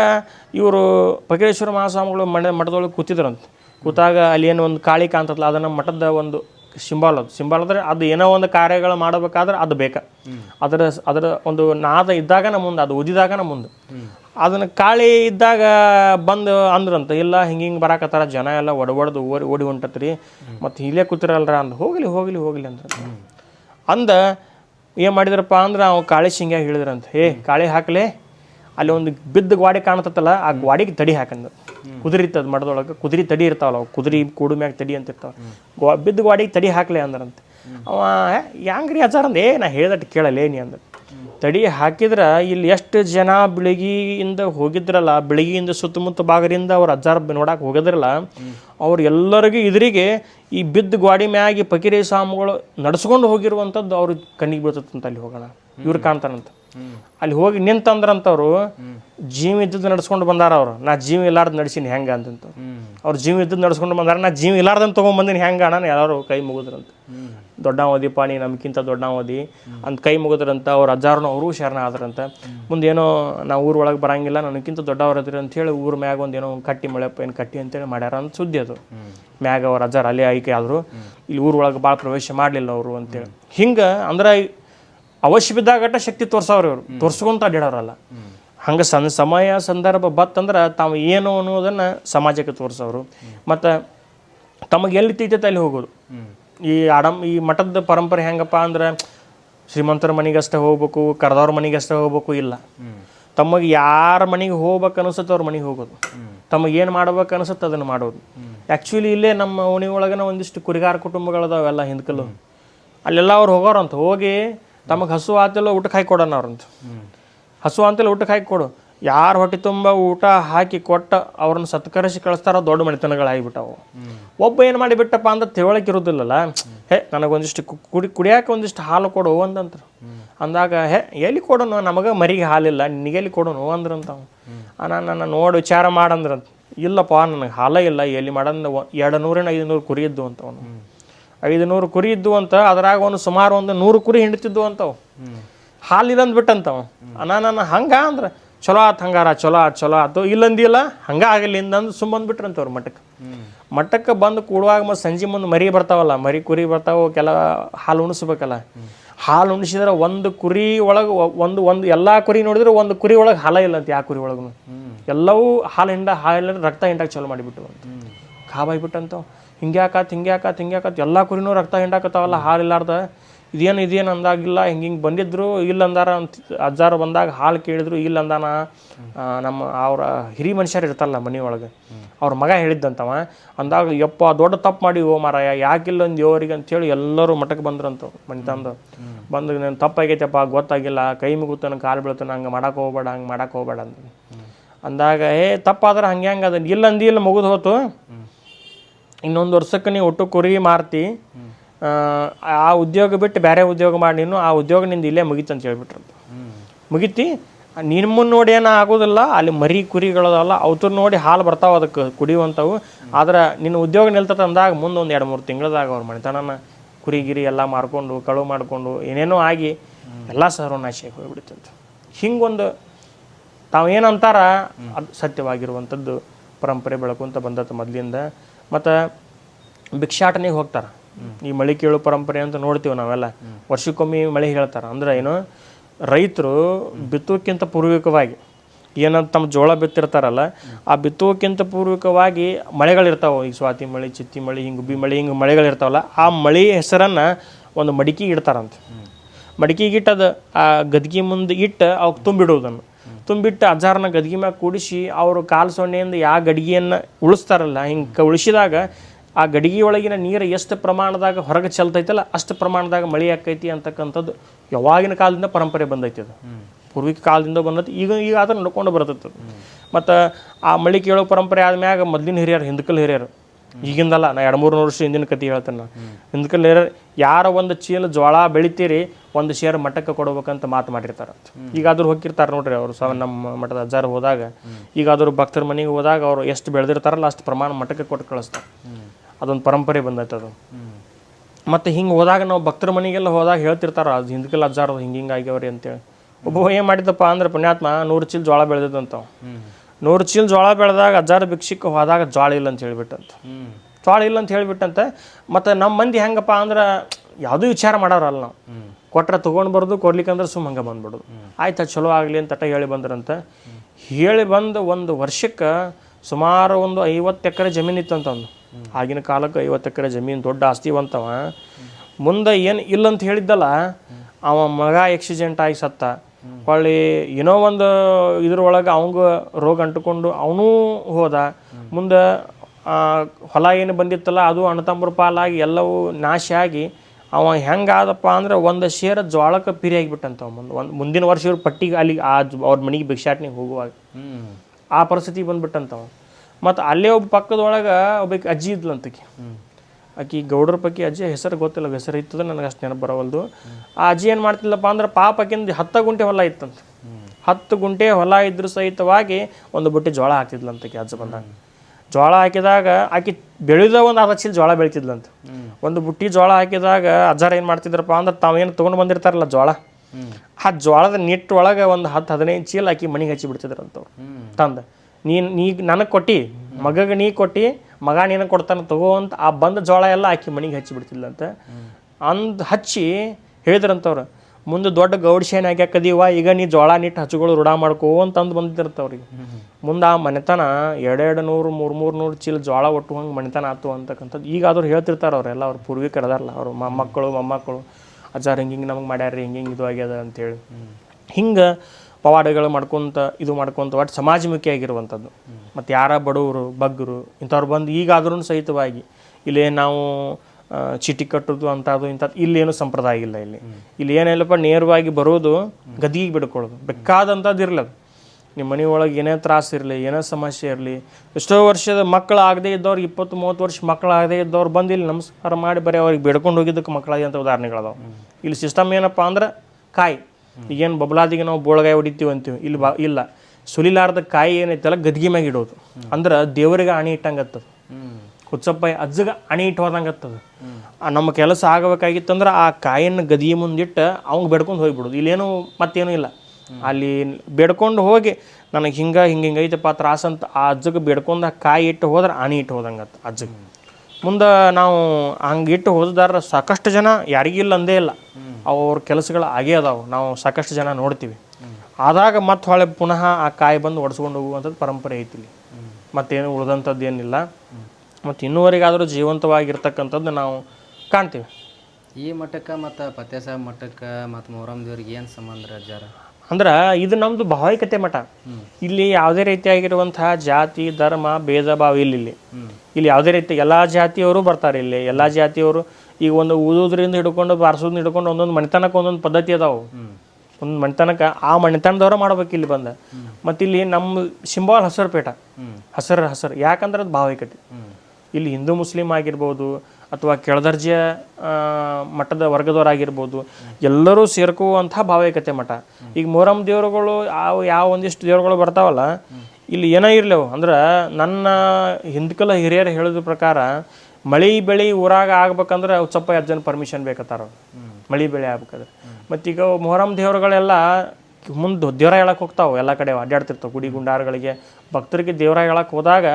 ಇವರು ಪಕೇಶ್ವರ ಮಹಾಸ್ವಾಮಿಗಳು ಮಠ ಮಠದೊಳಗೆ ಕೂತಿದ್ರಂತೆ. ಕೂತಾಗ ಅಲ್ಲಿ ಏನು ಒಂದು ಕಾಳಿ ಕಾಣ್ತದಲ್ಲ ಅದನ್ನು ಮಠದ ಒಂದು ಸಿಂಬಾಲ್ ಅದು. ಸಿಂಬಾಲ್ ಅಂದ್ರೆ ಅದು ಏನೋ ಒಂದು ಕಾರ್ಯಗಳು ಮಾಡಬೇಕಾದ್ರೆ ಅದು ಬೇಕ. ಅದರ ಅದರ ಒಂದು ನಾದ ಇದ್ದಾಗ ನಮ್ಮ ಮುಂದೆ, ಅದು ಉದಿದಾಗ ಮುಂದೆ. ಅದನ್ನು ಕಾಳಿ ಇದ್ದಾಗ ಬಂದು ಅಂದ್ರಂತ, ಇಲ್ಲ ಹಿಂಗೆ ಹಿಂಗೆ ಬರಾಕತ್ತಾರ, ಜನ ಎಲ್ಲ ಒಡಬಡ್ದು ಓಡಿ ಓಡಿ ಹೊಂಟತ್ರಿ. ಮತ್ತು ಇಲ್ಲೇ ಕೂತಿರಲ್ರ ಅಂದ್, ಹೋಗಲಿ ಹೋಗಲಿ ಹೋಗಲಿ ಅಂತ ಅಂದ ಏನು ಮಾಡಿದ್ರಪ್ಪ ಅಂದ್ರೆ ಅವ್ ಕಾಳಿ ಶಿಂಗ್ಯಾಗ ಹೇಳಿದ್ರಂತ ಏ ಕಾಳಿ ಹಾಕ್ಲೆ ಅಲ್ಲಿ ಒಂದು ಬಿದ್ದ ಗಾಡಿ ಕಾಣತ್ತಲ್ಲ ಆ ಗ್ವಾಡಿಗೆ ತಡಿ ಹಾಕಂದ. ಕುದುರಿ ತದ್ ಮಡದೊಳಗೆ ಕುದುರಿ ತಡಿ ಇರ್ತಾವಲ್ಲ ಅವು ಕುದುರಿ ಕೂಡು ಮ್ಯಾಗ ತಡಿ ಅಂತ ಇರ್ತಾವ. ಗ್ವಾ ಬಿದ್ದ ಗ್ವಾಡಿಗೆ ತಡಿ ಹಾಕ್ಲೆ ಅಂದ್ರಂತ. ಅವ ಯಾಂಗ್ರಿ ಆಚಾರ ಅಂದ ಏ ನಾ ಹೇಳ್ದಟ್ಟು ಕೇಳಲೇ ನೀ ಅಂದ ತಡಿ ಹಾಕಿದ್ರೆ ಇಲ್ಲಿ ಎಷ್ಟು ಜನ ಬೆಳಗಿಯಿಂದ ಹೋಗಿದ್ರಲ್ಲ ಬೆಳಗಿಯಿಂದ ಸುತ್ತಮುತ್ತ ಭಾಗದಿಂದ ಅವ್ರು ಅಜ್ಜಾರ ನೋಡಕ್ಕೆ ಹೋಗಿದ್ರಲ್ಲ ಅವ್ರು ಎಲ್ಲರಿಗೂ ಇದರಿಗೆ ಈ ಬಿದ್ದ ಗ್ವಾಡಿ ಮ್ಯಾಗಿ ಪಕಿರಿ ಸ್ವಾಮಿಗಳು ನಡ್ಸ್ಕೊಂಡು ಹೋಗಿರುವಂಥದ್ದು ಅವ್ರ ಕಣ್ಣಿಗೆ ಬೀಳ್ತದಂತ ಅಲ್ಲಿ ಹೋಗೋಣ. ಇವ್ರು ಕಾಣ್ತಾರಂತ. ಅಲ್ಲಿ ಹೋಗಿ ನಿಂತಂದ್ರಂತವ್ರು ಜೀವ ಇದ್ದದ್ದು ನಡ್ಸ್ಕೊಂಡು ಬಂದಾರ ಅವ್ರು. ನಾ ಜೀವ ಇಲ್ಲಾರ್ದು ನಡ್ಸೀನಿ ಹೆಂಗ ಅಂತಂತ. ಅವ್ರು ಜೀವ ಇದ್ದದ್ದು ನಡ್ಸ್ಕೊಂಡು ಬಂದಾರ ನಾ ಜೀವ ಇಲ್ಲಾರ್ದನ್ ತೊಗೊಂಬಂದಿನಿ ಹೆಂಗ ಅಣ್ಣ ಎಲ್ಲರೂ ಕೈ ಮುಗಿದ್ರಂತ. ದೊಡ್ಡವದಿ ಪಾಣಿ ನಮ್ಗಿಂತ ದೊಡ್ಡವದಿ ಅಂತ ಕೈ ಮುಗಿದ್ರಂತ ಅವ್ರ ಅಜ್ಜಾರನು ಅವರು ಶರಣ ಆದ್ರಂತ. ಮುಂದೇನೋ ನಾ ಊರ ಒಳಗೆ ಬರಂಗಿಲ್ಲ ನನಗಿಂತ ಅಂತ ಹೇಳಿ ಊರ ಮ್ಯಾಗ ಒಂದೇನೋ ಕಟ್ಟಿ ಮಳೆಪ್ಪ ಏನು ಕಟ್ಟಿ ಅಂತೇಳಿ ಮಾಡ್ಯಾರ ಅಂತ ಸುದ್ದಿ ಅದು. ಮ್ಯಾಗ ಅವ್ರ ಅಜ್ಜಾರ ಅಲ್ಲೇ ಆಯ್ಕೆ ಆದರು. ಇಲ್ಲಿ ಊರೊಳಗೆ ಭಾಳ ಪ್ರವೇಶ ಮಾಡಲಿಲ್ಲ ಅವರು ಅಂತೇಳಿ. ಹಿಂಗೆ ಅಂದ್ರೆ ಅವಶ್ಯ ಬಿದ್ದಾಗಟ್ಟ ಶಕ್ತಿ ತೋರ್ಸವ್ರು ಇವರು. ತೋರ್ಸ್ಕೊಂತ ಅಡ್ಡಾಡೋರಲ್ಲ ಹಂಗೆ ಸನ್ ಸಮಯ ಸಂದರ್ಭ ಬತ್ತಂದ್ರೆ ತಾವು ಏನು ಅನ್ನೋದನ್ನು ಸಮಾಜಕ್ಕೆ ತೋರಿಸೋರು ಮತ್ತು ತಮಗೆ ಎಲ್ಲಿ ತಿಳ್ತೈತೆ ಅಲ್ಲಿ ಹೋಗೋದು. ಈ ಆಡಂ, ಈ ಮಠದ ಪರಂಪರೆ ಹೆಂಗಪ್ಪ ಅಂದ್ರೆ ಶ್ರೀಮಂತರ ಮನೆಗಷ್ಟೇ ಹೋಗ್ಬೇಕು, ಕರೆದವ್ರ ಮನೆಗಷ್ಟೇ ಹೋಗ್ಬೇಕು ಇಲ್ಲ. ತಮಗೆ ಯಾರ ಮನೆಗೆ ಹೋಗ್ಬೇಕು ಅನಿಸುತ್ತೆ ಅವ್ರ ಮನೆಗೆ ಹೋಗೋದು. ತಮಗೆ ಏನು ಮಾಡ್ಬೇಕು ಅನಿಸುತ್ತೆ ಅದನ್ನು ಮಾಡೋದು. ಆ್ಯಕ್ಚುಲಿ ಇಲ್ಲೇ ನಮ್ಮ ಓಣಿ ಒಳಗನ ಒಂದಿಷ್ಟು ಕುರಿಗಾರ ಕುಟುಂಬಗಳದಾವೆಲ್ಲ ಹಿಂದ್ಕಲ್ಲು. ಅಲ್ಲೆಲ್ಲ ಅವ್ರು ಹೋಗೋರಂತ. ಹೋಗಿ ತಮಗೆ ಹಸು ಆತಿಲ್ಲ ಊಟಕ್ಕೆ ಹಾಕಿ ಕೊಡೋಣ ಅವ್ರಂತ. ಹಸು ಅಂತಿಲ್ಲ ಊಟಕ್ಕೆ ಹಾಕಿ ಕೊಡು. ಯಾರು ಹೊಟ್ಟೆ ತುಂಬ ಊಟ ಹಾಕಿ ಕೊಟ್ಟ ಅವ್ರನ್ನ ಸತ್ಕರಿಸಿ ಕಳಿಸ್ತಾರ ದೊಡ್ಡ ಮನೆತನಗಳಾಗಿಬಿಟ್ಟವು. ಒಬ್ಬ ಏನು ಮಾಡಿಬಿಟ್ಟಪ್ಪ ಅಂದ್ರೆ ತಿಳುವಳಿಕೆ ಇರೋದಿಲ್ಲಲ್ಲ. ಹೇ, ನನಗೊಂದಿಷ್ಟು ಕುಡಿ, ಕುಡಿಯಾಕೆ ಒಂದಿಷ್ಟು ಹಾಲು ಕೊಡು ಅಂದಂತ್ರು. ಅಂದಾಗ, ಹೇ, ಎಲ್ಲಿ ಕೊಡೋನು? ನಮಗೆ ಮರಿಗೆ ಹಾಲಿಲ್ಲ. ನಿನಗೆಲ್ಲಿ ಕೊಡೋನು? ಅಂದ್ರಂತ ನಾನು ನನ್ನ ನೋಡಿ ವಿಚಾರ ಮಾಡಂದ್ರಂತ. ಇಲ್ಲಪ್ಪ, ನನಗೆ ಹಾಲ ಇಲ್ಲ. ಎಲ್ಲಿ ಮಾಡಂದ ಎರಡು ನೂರೇನು ಐದು ನೂರು ಕುರಿ ಇದ್ದು ಐದು ನೂರು ಕುರಿ ಇದ್ದು ಅಂತ ಅದ್ರಾಗ ಒಂದು ಸುಮಾರು ಒಂದು ನೂರು ಕುರಿ ಹಿಂಡ್ತಿದ್ದು ಅಂತವು ಹಾಲಿಲ್ಲ ಅಂದ್ಬಿಟ್ಟಂತವ ಅಣ್ಣ ನಾನು ಹಂಗ ಅಂದ್ರೆ ಚಲೋ ಆತ್ ಹಂಗಾರ ಚಲೋ ಆತ್ ಚಲೋ ಆತು. ಇಲ್ಲಂದಿಲ್ಲ ಹಂಗ ಆಗಲಿ ಇಂದಂದು ಸುಮ್ಮ ಬಂದ್ಬಿಟ್ರಂತ ಅವ್ರು ಮಠಕ್ಕೆ. ಮಠಕ್ಕೆ ಬಂದು ಕೂಡುವಾಗ ಮತ್ತು ಸಂಜೆ ಮುಂದೆ ಮರಿ ಬರ್ತಾವಲ್ಲ ಮರಿ ಕುರಿ ಬರ್ತಾವ ಕೆಲ ಹಾಲು ಉಣಿಸ್ಬೇಕಲ್ಲ. ಹಾಲು ಉಣಿಸಿದ್ರೆ ಒಂದು ಕುರಿ ಒಳಗೆ ಒಂದು ಒಂದು ಎಲ್ಲ ಕುರಿ ನೋಡಿದ್ರೆ ಒಂದು ಕುರಿ ಒಳಗೆ ಹಾಲ ಇಲ್ಲ ಅಂತ ಯಾವ ಕುರಿ ಒಳಗೂ ಎಲ್ಲವೂ ಹಾಲು ಹಿಂಡ ಹಾಲು ರಕ್ತ ಹಿಂಡಕ್ಕೆ ಚಲೋ ಮಾಡಿಬಿಟ್ಟು ಅಂತ. ಕಾಬಾಯ್ಬಿಟ್ಟಂತವ್. ಹಿಂಗ್ಯಾಕಾತ್ ಹಿಂಗ್ಯಾಕತ್ ಹಿಂಗ್ಯಾಕತ್ ಎಲ್ಲ ಕುರಿನೂ ರಕ್ತ ಹಿಂಡಾಕತ್ತಾವಲ್ಲ, ಹಾಲು ಇಲ್ಲಾರ್ದ. ಇದೇನು ಇದೇನು ಅಂದಾಗಿಲ್ಲ, ಹಿಂಗೆ ಹಿಂಗೆ ಬಂದಿದ್ರು, ಇಲ್ಲ ಅಂದಾರ ಅಂತ ಅಜ್ಜಾರು ಬಂದಾಗ ಹಾಲು ಕೇಳಿದ್ರು, ಇಲ್ಲ ಅಂದಾನ ನಮ್ಮ ಅವ್ರ ಹಿರಿ ಮನುಷ್ಯರು ಇರ್ತಲ್ಲ ಮನೆ ಒಳಗೆ. ಅವ್ರ ಮಗ ಹೇಳಿದ್ದಂತವ. ಅಂದಾಗ, ಯಪ್ಪ, ದೊಡ್ಡ ತಪ್ಪು ಮಾಡಿ, ಓ ಮಾರಾಯ, ಯಾಕಿಲ್ಲ ಒಂದು ದೇವರಿಗೆ ಅಂತೇಳಿ ಎಲ್ಲರೂ ಮಠಕ್ಕೆ ಬಂದ್ರಂತ ಮನೆ ತಂದು. ಬಂದು ನಾನು ತಪ್ಪಾಗೈತಪ್ಪ, ಗೊತ್ತಾಗಿಲ್ಲ, ಕೈ ಮುಗುತ್ತಾನ, ಕಾಲು ಬೀಳ್ತಾನ, ಹಂಗೆ ಮಾಡಕ್ಕೆ ಹೋಗ್ಬೇಡ, ಹಂಗೆ ಮಾಡಕ್ಕೆ ಹೋಗ್ಬೇಡ ಅಂತ ಅಂದಾಗ, ಏ, ತಪ್ಪಾದ್ರೆ ಹಂಗೆ ಹಂಗೆ ಅದನ್ನ ಇಲ್ಲ ಅಂದಿ, ಇಲ್ಲ ಮುಗಿದು ಹೋತು. ಇನ್ನೊಂದು ವರ್ಷಕ್ಕೆ ನೀವು ಒಟ್ಟು ಕುರಿ ಮಾರ್ತಿ ಆ, ಉದ್ಯೋಗ ಬಿಟ್ಟು ಬೇರೆ ಉದ್ಯೋಗ ಮಾಡಿ ನೀನು ಆ ಉದ್ಯೋಗ ನಿಂದ ಇಲ್ಲೇ ಮುಗಿತು ಅಂತ ಹೇಳ್ಬಿಟ್ರಂತ. ಮುಗಿತಿ. ನಿಮ್ಮನ್ನ ನೋಡಿ ಏನೋ ಆಗೋದಿಲ್ಲ ಅಲ್ಲಿ ಮರಿ ಕುರಿಗಳದಲ್ಲ ಅವತ್ತು ನೋಡಿ ಹಾಲು ಬರ್ತಾವ ಅದಕ್ಕೆ ಕುಡಿಯುವಂಥವು. ಆದ್ರೆ ನಿನ್ನ ಉದ್ಯೋಗ ನಿಲ್ತದೆ ಅಂದಾಗ ಮುಂದೆ ಒಂದು ಎರಡು ಮೂರು ತಿಂಗಳದಾಗ ಅವ್ರ ಮನೆತನನ ಕುರಿ ಗಿರಿ ಎಲ್ಲ ಮಾರ್ಕೊಂಡು ಕಳುವು ಮಾಡಿಕೊಂಡು ಏನೇನೋ ಆಗಿ ಎಲ್ಲ ಸರ್ವನಾಶಿಯಾಗಿ ಹೋಗ್ಬಿಡ್ತಂತೆ. ಹಿಂಗೊಂದು ತಾವು ಏನಂತಾರ ಅದು ಸತ್ಯವಾಗಿರುವಂಥದ್ದು ಪರಂಪರೆ ಬೆಳಕೊಂತ ಬಂದದ್ದು ಮೊದಲಿಂದ. ಮತ್ತು ಭಿಕ್ಷಾಟನೆಗೆ ಹೋಗ್ತಾರೆ. ಈ ಮಳೆ ಕೇಳು ಪರಂಪರೆ ಅಂತ ನೋಡ್ತೀವಿ ನಾವೆಲ್ಲ. ವರ್ಷಕ್ಕೊಮ್ಮೆ ಮಳೆ ಹೇಳ್ತಾರೆ. ಅಂದ್ರೆ ಏನು, ರೈತರು ಬಿತ್ತೋಕ್ಕಿಂತ ಪೂರ್ವಿಕವಾಗಿ, ಏನಂತ ತಮ್ಮ ಜೋಳ ಬಿತ್ತಿರ್ತಾರಲ್ಲ, ಆ ಬಿತ್ತೋಕ್ಕಿಂತ ಪೂರ್ವಿಕವಾಗಿ ಮಳೆಗಳಿರ್ತಾವೆ ಈ ಸ್ವಾತಿ ಮಳೆ, ಚಿತ್ತಿ ಮಳೆ ಹಿಂಗೆ ಬಿ ಮಳೆ, ಹಿಂಗೆ ಮಳೆಗಳಿರ್ತಾವಲ್ಲ ಆ ಮಳೆ ಹೆಸರನ್ನು ಒಂದು ಮಡಿಕೆಗೆ ಇಡ್ತಾರಂತೆ. ಮಡಿಕೆಗೆ ಇಟ್ಟದ ಆ ಗದ್ಗಿ ಮುಂದೆ ಇಟ್ಟು ಅವಕ್ಕೆ ತುಂಬಿಡುವುದನ್ನು ತುಂಬಿಟ್ಟು ಅಜಾರನ ಗದ್ಗಿ ಮ್ಯಾಗ ಕೂಡಿಸಿ ಅವರು ಕಾಲು ಸೊನ್ನೆಯಿಂದ ಯಾವ ಗಡಿಗೆಯನ್ನು ಉಳಿಸ್ತಾರಲ್ಲ ಹಿಂಗೆ ಉಳಿಸಿದಾಗ ಆ ಗಡಿಗೆ ಒಳಗಿನ ನೀರು ಎಷ್ಟು ಪ್ರಮಾಣದಾಗ ಹೊರಗೆ ಚೆಲ್ತೈತಲ್ಲ ಅಷ್ಟು ಪ್ರಮಾಣದಾಗ ಮಳೆ ಆಕೈತಿ ಅಂತಕ್ಕಂಥದ್ದು ಯಾವಾಗಿನ ಕಾಲದಿಂದ ಪರಂಪರೆ ಬಂದೈತಿ ಅದು. ಪೂರ್ವಿಕ ಕಾಲದಿಂದ ಬಂದೈತಿ ಈಗ ಈಗ ಆದ್ರೆ ನಡ್ಕೊಂಡು ಬರ್ತೈತದು. ಮತ್ತು ಆ ಮಳೆ ಕೇಳೋ ಪರಂಪರೆ ಆದ್ಮ್ಯಾಗ ಮೊದಲಿನ ಹಿರಿಯರು ಹಿಂದಕಲ್ ಹಿರಿಯರು ಈಗಿಂದಲ್ಲ, ನಾ ಎರಡು ಮೂರು ವರ್ಷ ಹಿಂದಿನ ಕತೆ ಹೇಳ್ತೇನೆ ಹಿಂದ್ಕಲ್ಲಿ ಯಾರ ಒಂದು ಚೀಲ ಜೋಳ ಬೆಳಿತೀರಿ, ಒಂದು ಶೇರ್ ಮಠಕ್ಕೆ ಕೊಡ್ಬೇಕಂತ ಮಾತು ಮಾಡಿರ್ತಾರೆ. ಈಗ ಅದ್ರ ಹೋಗಿರ್ತಾರೆ ನೋಡ್ರಿ ಅವರು, ಸ, ನಮ್ಮ ಮಠದ ಅಜ್ಜಾರು ಹೋದಾಗ. ಈಗ ಭಕ್ತರ ಮನೆಗೆ ಹೋದಾಗ ಅವ್ರು ಎಷ್ಟು ಬೆಳೆದಿರ್ತಾರಲ್ಲ, ಅಷ್ಟು ಪ್ರಮಾಣ ಮಠಕ್ಕೆ ಕೊಟ್ಟು ಕಳಿಸ್ತಾರೆ. ಅದೊಂದು ಪರಂಪರೆ ಬಂದೈತೆ ಅದು. ಮತ್ತು ಹಿಂಗೆ ಹೋದಾಗ ನಾವು ಭಕ್ತರ ಮನೆಗೆಲ್ಲ ಹೋದಾಗ ಹೇಳ್ತಿರ್ತಾರ, ಅದು ಹಿಂದಕ್ಕೆಲ್ಲ ಅಜ್ಜಾರು ಹಿಂಗೆ ಹಿಂಗೆ ಆಗ್ಯಾವ್ರಿ ಅಂತೇಳಿ. ಒಬ್ಬ ಏನು ಮಾಡಿದ್ದಪ್ಪ ಅಂದ್ರೆ, ಪುಣ್ಯಾತ್ಮ ನೂರು ಚೀಲ ಜೋಳ ಬೆಳೆದಿದ್ದಂತವ್. ನೂರು ಚೀಲ ಜೋಳ ಬೆಳೆದಾಗ ಹಜಾರ್ ಭಿಕ್ಷಕ್ಕೆ ಹೋದಾಗ ಜೋಳ ಇಲ್ಲ ಅಂತ ಹೇಳಿಬಿಟ್ಟಂತ. ಜೋಳ ಇಲ್ಲ ಅಂತ ಹೇಳಿಬಿಟ್ಟಂತ ಮತ್ತು ನಮ್ಮ ಮಂದಿ ಹೆಂಗಪ್ಪ ಅಂದ್ರೆ ಯಾವುದೂ ವಿಚಾರ ಮಾಡೋರಲ್ಲ ನಾವು. ಕೊಟ್ಟರೆ ತೊಗೊಂಡು ಬರೋದು ಕೊಡ್ಲಿಕ್ಕಂದ್ರೆ ಸುಮ್ಮ ಹಂಗೆ ಬಂದ್ಬಿಡೋದು. ಆಯ್ತು ಚಲೋ ಆಗಲಿ ಅಂತ ಅಟ ಹೇಳಿ ಬಂದ್ರಂತ. ಹೇಳಿ ಬಂದು ಒಂದು ವರ್ಷಕ್ಕೆ ಸುಮಾರು ಒಂದು ಐವತ್ತು ಎಕರೆ ಜಮೀನು ಇತ್ತಂತ ಆಗಿನ ಕಾಲಕ್ಕೆ ಐವತ್ತು ಎಕರೆ ಜಮೀನು ದೊಡ್ಡ ಆಸ್ತಿವಂತವ ಮುಂದೆ ಏನು ಇಲ್ಲಂತ ಹೇಳಿದ್ದಲ್ಲ ಅವ ಮಗ ಆಕ್ಸಿಡೆಂಟ್ ಆಗಿ ಸತ್ತ. ಹೊಳ್ಳಿ ಏನೋ ಒಂದು ಇದ್ರೊಳಗೆ ಅವಂಗ ರೋಗ ಅಂಟುಕೊಂಡು ಅವನೂ ಹೋದ. ಮುಂದೆ ಹೊಲ ಏನು ಬಂದಿತ್ತಲ್ಲ ಅದು ಅಣ್ಣತಂಬ್ರ ಪಾಲಾಗಿ ಎಲ್ಲವೂ ನಾಶ ಆಗಿ ಅವ ಹೆಂಗಾದಪ್ಪ ಅಂದ್ರೆ ಒಂದು ಶೇರ ಜೋಳಕ್ಕೆ ಪಿರಿ ಆಗಿಬಿಟ್ಟಂತ ಮುಂದೆ. ಒಂದು ಮುಂದಿನ ವರ್ಷ ಇವ್ರ ಪಟ್ಟಿಗೆ ಅಲ್ಲಿಗೆ ಆ ಅವ್ರ ಮನೆಗೆ ಭಿಕ್ಷಾಟನೆಗೆ ಹೋಗುವಾಗ. ಆ ಪರಿಸ್ಥಿತಿ ಬಂದ್ಬಿಟ್ಟಂತವ ಮತ್ತು ಅಲ್ಲೇ ಒಬ್ಬ ಪಕ್ಕದೊಳಗೆ ಒಬ್ಬ ಅಜ್ಜಿ ಇದ್ಲಂತಕಿ ಆಕಿ ಗೌಡ್ರ ಪಕ್ಕಿ ಅಜ್ಜಿ ಹೆಸರು ಗೊತ್ತಿಲ್ಲ, ಹೆಸರು ಇತ್ತದ ನನಗೆ ಅಷ್ಟು ನೆನಪು ಬರವಲ್ದು. ಆ ಅಜ್ಜಿ ಏನು ಮಾಡ್ತಿಲ್ಲಪ್ಪ ಅಂದ್ರೆ ಪಾಪ ಆಕಿಂದ ಹತ್ತು ಗುಂಟೆ ಹೊಲ ಇತ್ತಂತ. ಹತ್ತು ಗುಂಟೆ ಹೊಲ ಇದ್ರ ಸಹಿತವಾಗಿ ಒಂದು ಬುಟ್ಟಿ ಜೋಳ ಹಾಕ್ತಿದ್ಲಂತಕಿ ಅಜ್ಜ ಬಂದಾಗ. ಜೋಳ ಹಾಕಿದಾಗ ಆಕಿ ಬೆಳೆದ ಒಂದು ಅರ್ಧ ಚೀಲ ಜೋಳ ಬೆಳಿತಿದ್ಲಂತ. ಒಂದು ಬುಟ್ಟಿ ಜೋಳ ಹಾಕಿದಾಗ ಅಜ್ಜಾರ ಏನು ಮಾಡ್ತಿದ್ರಪ್ಪ ಅಂದ್ರೆ ತಾವೇನು ತೊಗೊಂಡು ಬಂದಿರ್ತಾರಲ್ಲ ಜೋಳ ಆ ಜೋಳದ ನೆಟ್ ಒಳಗೆ ಒಂದು ಹತ್ತು ಹದಿನೈದು ಚೀಲ ಆಕಿ ಮನೆಗೆ ಹಚ್ಚಿ ಬಿಡ್ತಿದ್ರಂತವ್ರು ತಂದ. ನೀನು ನೀ ನನಗೆ ಕೊಟ್ಟು, ಮಗಗೆ ನೀ ಕೊಟ್ಟು ಮಗ ನೀನು ಕೊಡ್ತಾನೆ ತಗೋ ಅಂತ ಆ ಬಂದ ಜೋಳ ಎಲ್ಲ ಆಕಿ ಮನೆಗೆ ಹಚ್ಚಿ ಬಿಡ್ತಿದ್ಲಂತೆ. ಅಂದ್ ಹಚ್ಚಿ ಹೇಳಿದ್ರಂತವ್ರು, ಮುಂದೆ ದೊಡ್ಡ ಗೌಡ್ಶೇನ್ ಆಗ್ಯಾಕದೀವ ಈಗ ನೀ ಜೋಳ ನಿಟ್ಟು ಹಚ್ಚುಗಳು ರೂಢ ಮಾಡ್ಕೋ ಅಂತ ಅಂದು ಬಂದಿರ್ತಾವ್ರಿಗೆ ಮುಂದೆ ಆ ಮನೆತನ ಎರಡೆರಡು ನೂರು ಮೂರು ಮೂರು ನೂರು ಚೀಲ ಜೋಳ ಒಟ್ಟು ಹಂಗೆ ಮನೆತನ ಆತು ಅಂತಕ್ಕಂಥದ್ದು. ಈಗ ಆದ್ರೂ ಹೇಳ್ತಿರ್ತಾರೆ ಅವರೆಲ್ಲ ಅವ್ರ ಪೂರ್ವಿಕರು ಅದಾರಲ್ಲ, ಅವ್ರ ಮೊಮ್ಮಕ್ಕಳು ಮೊಮ್ಮಕ್ಕಳು. ಅಜ್ಜಾರು ಹಿಂಗೆ ಹಿಂಗೆ ನಮಗೆ ಮಾಡ್ಯಾರ್ರಿ ಹಿಂಗೆ ಹಿಂಗೆ ಇದು ಆಗ್ಯದ ಅಂತೇಳಿ. ಹಿಂಗೆ ಪವಾಡಗಳು ಮಾಡ್ಕೊತ, ಇದು ಮಾಡ್ಕೊತ ಒಟ್ಟು ಸಮಾಜಮುಖಿ ಆಗಿರುವಂಥದ್ದು ಮತ್ತು ಯಾರ ಬಡವರು, ಬಗ್ಗರು ಇಂಥವ್ರು ಬಂದು ಈಗಾದ್ರೂ ಸಹಿತವಾಗಿ ಇಲ್ಲೇ ನಾವು ಚೀಟಿ ಕಟ್ಟೋದು ಅಂಥದ್ದು ಇಂಥದ್ದು ಇಲ್ಲೇನು ಸಂಪ್ರದಾಯ ಇಲ್ಲ ಇಲ್ಲಿ. ಇಲ್ಲಿ ಏನಿಲ್ಲಪ್ಪ, ನೇರವಾಗಿ ಬರೋದು ಗದಿಗೆ ಬಿಡ್ಕೊಳ್ಳೋದು. ಬೇಕಾದಂಥದ್ದು ಅದು. ನಿಮ್ಮ ಮನೆ ಒಳಗೆ ಏನೇ ತ್ರಾಸು ಇರಲಿ, ಏನೇ ಸಮಸ್ಯೆ ಇರಲಿ, ಎಷ್ಟೋ ವರ್ಷದ ಮಕ್ಕಳು ಆಗದೇ ಇದ್ದವ್ರು, ಇಪ್ಪತ್ತು, ಮೂವತ್ತು ವರ್ಷ ಮಕ್ಕಳು ಆಗದೇ ಇದ್ದವ್ರು ಬಂದು ಇಲ್ಲಿ ನಮಸ್ಕಾರ ಮಾಡಿ ಬರೀ ಅವ್ರಿಗೆ ಬೇಡ್ಕೊಂಡು ಹೋಗಿದ್ದಕ್ಕೆ ಮಕ್ಕಳಾಗಿ ಅಂತ ಉದಾಹರಣೆಗಳದಾವೆ. ಇಲ್ಲಿ ಸಿಸ್ಟಮ್ ಏನಪ್ಪ ಅಂದ್ರೆ ಕಾಯಿ. ಈಗೇನು ಬಬಲಾದಿಗೆ ನಾವು ಬೋಳಗಾಯಿ ಹೊಡಿತೀವಿ ಅಂತೀವಿ. ಇಲ್ಲಿ ಬಾ, ಇಲ್ಲ. ಸುಲಿಲಾರ್ದ ಕಾಯಿ ಏನೈತಲ್ಲ, ಗದ್ಗಿ ಮ್ಯಾಗ ಇಡೋದು. ಅಂದ್ರೆ ದೇವರಿಗೆ ಅಣಿ ಇಟ್ಟಂಗತ್ತದು ಹುಚ್ಚಪ್ಪ ಅಜ್ಜಗ ಅಣಿ ಇಟ್ಟು ಹೋದಂಗೆ ಆ ನಮ್ಮ ಕೆಲಸ ಆಗಬೇಕಾಗಿತ್ತಂದ್ರೆ ಆ ಕಾಯಿನ ಗದಿಗೆ ಮುಂದಿಟ್ಟು ಅವಂಗೆ ಬೇಡ್ಕೊಂಡು ಹೋಗಿಬಿಡೋದು. ಇಲ್ಲೇನು ಮತ್ತೇನೂ ಇಲ್ಲ. ಅಲ್ಲಿ ಬೇಡ್ಕೊಂಡು ಹೋಗಿ ನನಗೆ ಹಿಂಗೆ ಹಿಂಗೆ ಹಿಂಗೆ ಐತಪ್ಪ ತ್ರಾಸ ಅಂತ ಆ ಅಜ್ಜಗೆ ಬೇಡ್ಕೊಂಡು ಕಾಯಿ ಇಟ್ಟು ಹೋದ್ರೆ ಅಣಿ ಇಟ್ಟು ಹೋದಂಗತ್ತ ಅಜ್ಜಗೆ. ಮುಂದೆ ನಾವು ಹಂಗೆ ಇಟ್ಟು ಹೋದಾರ ಸಾಕಷ್ಟು ಜನ ಯಾರಿಗಿಲ್ಲ ಅಂದೇ ಇಲ್ಲ. ಅವ್ರ ಕೆಲಸಗಳು ಆಗೇ ಅದಾವೆ. ನಾವು ಸಾಕಷ್ಟು ಜನ ನೋಡ್ತೀವಿ. ಆದಾಗ ಮತ್ತೆ ಹೊಳೆ ಪುನಃ ಆ ಕಾಯಿ ಬಂದು ಒಡಿಸ್ಕೊಂಡು ಹೋಗುವಂಥದ್ದು ಪರಂಪರೆ ಐತಿ ಇಲ್ಲಿ. ಮತ್ತೇನು ಉಳಿದಂಥದ್ದು ಏನಿಲ್ಲ. ಮತ್ತು ಇನ್ನೂವರೆಗಾದರೂ ಜೀವಂತವಾಗಿರ್ತಕ್ಕಂಥದ್ದು ನಾವು ಕಾಣ್ತೀವಿ. ಈ ಮಠಕ್ಕೆ ಮತ್ತು ಫತೇಸಾಬ್ ಮಠಕ್ಕೆ ಮತ್ತು ಮೊಹರಂ ದೇವ್ರಿಗೆ ಏನು ಸಂಬಂಧ ಅಜ್ಜಾರ? ಅಂದ್ರೆ ಇದು ನಮ್ಮದು ಭಾವೈಕತೆ ಮಠ. ಇಲ್ಲಿ ಯಾವುದೇ ರೀತಿಯಾಗಿರುವಂತಹ ಜಾತಿ ಧರ್ಮ ಭೇದ ಭಾವ ಇಲ್ಲಿ ಇಲ್ಲಿ. ಇಲ್ಲಿ ಯಾವುದೇ ರೀತಿ ಎಲ್ಲ ಜಾತಿಯವರು ಬರ್ತಾರೆ ಇಲ್ಲಿ. ಎಲ್ಲ ಜಾತಿಯವರು ಈಗ ಒಂದು ಊದೋದ್ರಿಂದ ಹಿಡ್ಕೊಂಡು ಬಾರಿಸೋದ್ರಿಂದ ಹಿಡ್ಕೊಂಡು ಒಂದೊಂದು ಮನೆತನಕ್ಕೆ ಒಂದೊಂದು ಪದ್ಧತಿ ಅದಾವು. ಒಂದು ಮಣ್ತನಕ ಆ ಮಣ್ತನದವ್ರ ಮಾಡ್ಬೇಕು ಇಲ್ಲಿ ಬಂದ. ಮತ್ತೆ ಇಲ್ಲಿ ನಮ್ಮ ಸಿಂಬಾಲ್ ಹಸರ್ ಪೇಟ ಹಸರ್ ಹಸರ್. ಯಾಕಂದ್ರೆ ಅದು ಭಾವೈಕತೆ ಇಲ್ಲಿ ಹಿಂದೂ ಮುಸ್ಲಿಂ ಆಗಿರ್ಬೋದು ಅಥವಾ ಕೆಳದರ್ಜೆಯ ಮಠದ ವರ್ಗದವರಾಗಿರ್ಬೋದು ಎಲ್ಲರೂ ಸೇರ್ಕೋವಂಥ ಭಾವೈಕತೆ ಮಠ. ಈಗ ಮೊರಂ ದೇವರುಗಳು ಯಾವ ಯಾವ ಒಂದಿಷ್ಟು ದೇವರುಗಳು ಬರ್ತಾವಲ್ಲ ಇಲ್ಲಿ ಏನೋ ಇರ್ಲೇವು. ಅಂದ್ರೆ ನನ್ನ ಹಿಂದ್ಕಲ ಹಿರಿಯರು ಹೇಳಿದ ಪ್ರಕಾರ ಮಳೆ ಬೆಳಿ ಊರಾಗ ಆಗ್ಬೇಕಂದ್ರೆ ಚಪ್ಪ ಅಜ್ಜನ ಪರ್ಮಿಷನ್ ಬೇಕತ್ತಾರ. ಮಳಿ ಬೆಳೆ ಆಗ್ಬೇಕಾದ್ರೆ. ಮತ್ತೀಗ ಮೊಹರಂ ದೇವರುಗಳೆಲ್ಲ ಮುಂದೆ ದೇವರ ಹೇಳಕ್ಕೆ ಹೋಗ್ತಾವೆ ಎಲ್ಲ ಕಡೆ ಅಡ್ಡಾಡ್ತಿರ್ತಾವೆ ಗುಡಿ ಗುಂಡಾರಗಳಿಗೆ. ಭಕ್ತರಿಗೆ ದೇವರ ಹೇಳಕ್ಕೆ ಹೋದಾಗ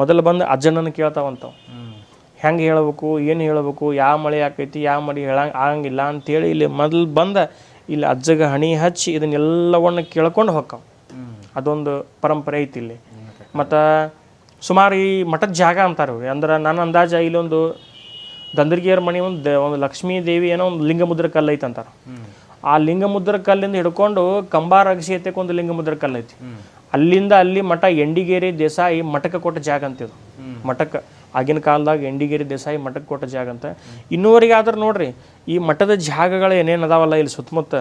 ಮೊದಲು ಬಂದು ಅಜ್ಜನನ್ನು ಕೇಳ್ತಾವಂತವು ಹೆಂಗೆ ಹೇಳ್ಬೇಕು, ಏನು ಹೇಳ್ಬೇಕು ಯಾವ ಮಳೆ ಆಕೈತಿ ಯಾವ ಮಳೆ ಹೇಳಂಗೆ ಆಗಂಗಿಲ್ಲ ಅಂತೇಳಿ ಇಲ್ಲಿ ಮೊದಲು ಬಂದ ಇಲ್ಲಿ ಅಜ್ಜಗೆ ಹಣಿ ಹಚ್ಚಿ ಇದನ್ನೆಲ್ಲವನ್ನು ಕೇಳ್ಕೊಂಡು ಹೋಗ್ತಾವೆ. ಅದೊಂದು ಪರಂಪರೆ ಐತಿ ಇಲ್ಲಿ. ಮತ್ತು ಸುಮಾರು ಈ ಮಠದ ಜಾಗ ಅಂತಾರೆ. ಅಂದ್ರೆ ನನ್ನ ಅಂದಾಜ ಇಲ್ಲೊಂದು ದಂದರ್ಗಿಯರ ಮನೆ ಒಂದು ಒಂದು ಲಕ್ಷ್ಮೀ ದೇವಿ ಏನೋ ಒಂದು ಲಿಂಗ ಮುದ್ರ ಕಲ್ಲು ಐತೆ ಅಂತಾರೆ. ಆ ಲಿಂಗ ಮುದ್ರ ಕಲ್ಲಿಂದ ಹಿಡ್ಕೊಂಡು ಕಂಬಾರ ಅಗಸಿ ಒಂದು ಲಿಂಗ ಮುದ್ರ ಕಲ್ಲು ಐತಿ. ಅಲ್ಲಿಂದ ಅಲ್ಲಿ ಮಠ ಎಂಡಿಗೇರಿ ದೇಸಾಯಿ ಮಠಕ್ಕೆ ಕೊಟ್ಟ ಜಾಗ ಅಂತಿದು ಮಠಕ್ಕೆ ಆಗಿನ ಕಾಲದಾಗ ಎಂಡಿಗೇರಿ ದೇಸಾಯಿ ಮಠಕ್ಕೆ ಕೊಟ್ಟ ಜಾಗ ಅಂತ. ಇನ್ನೂವರೆಗೆ ಆದ್ರೆ ನೋಡ್ರಿ, ಈ ಮಠದ ಜಾಗಗಳು ಏನೇನು ಅದಾವಲ್ಲ ಇಲ್ಲಿ ಸುತ್ತಮುತ್ತ,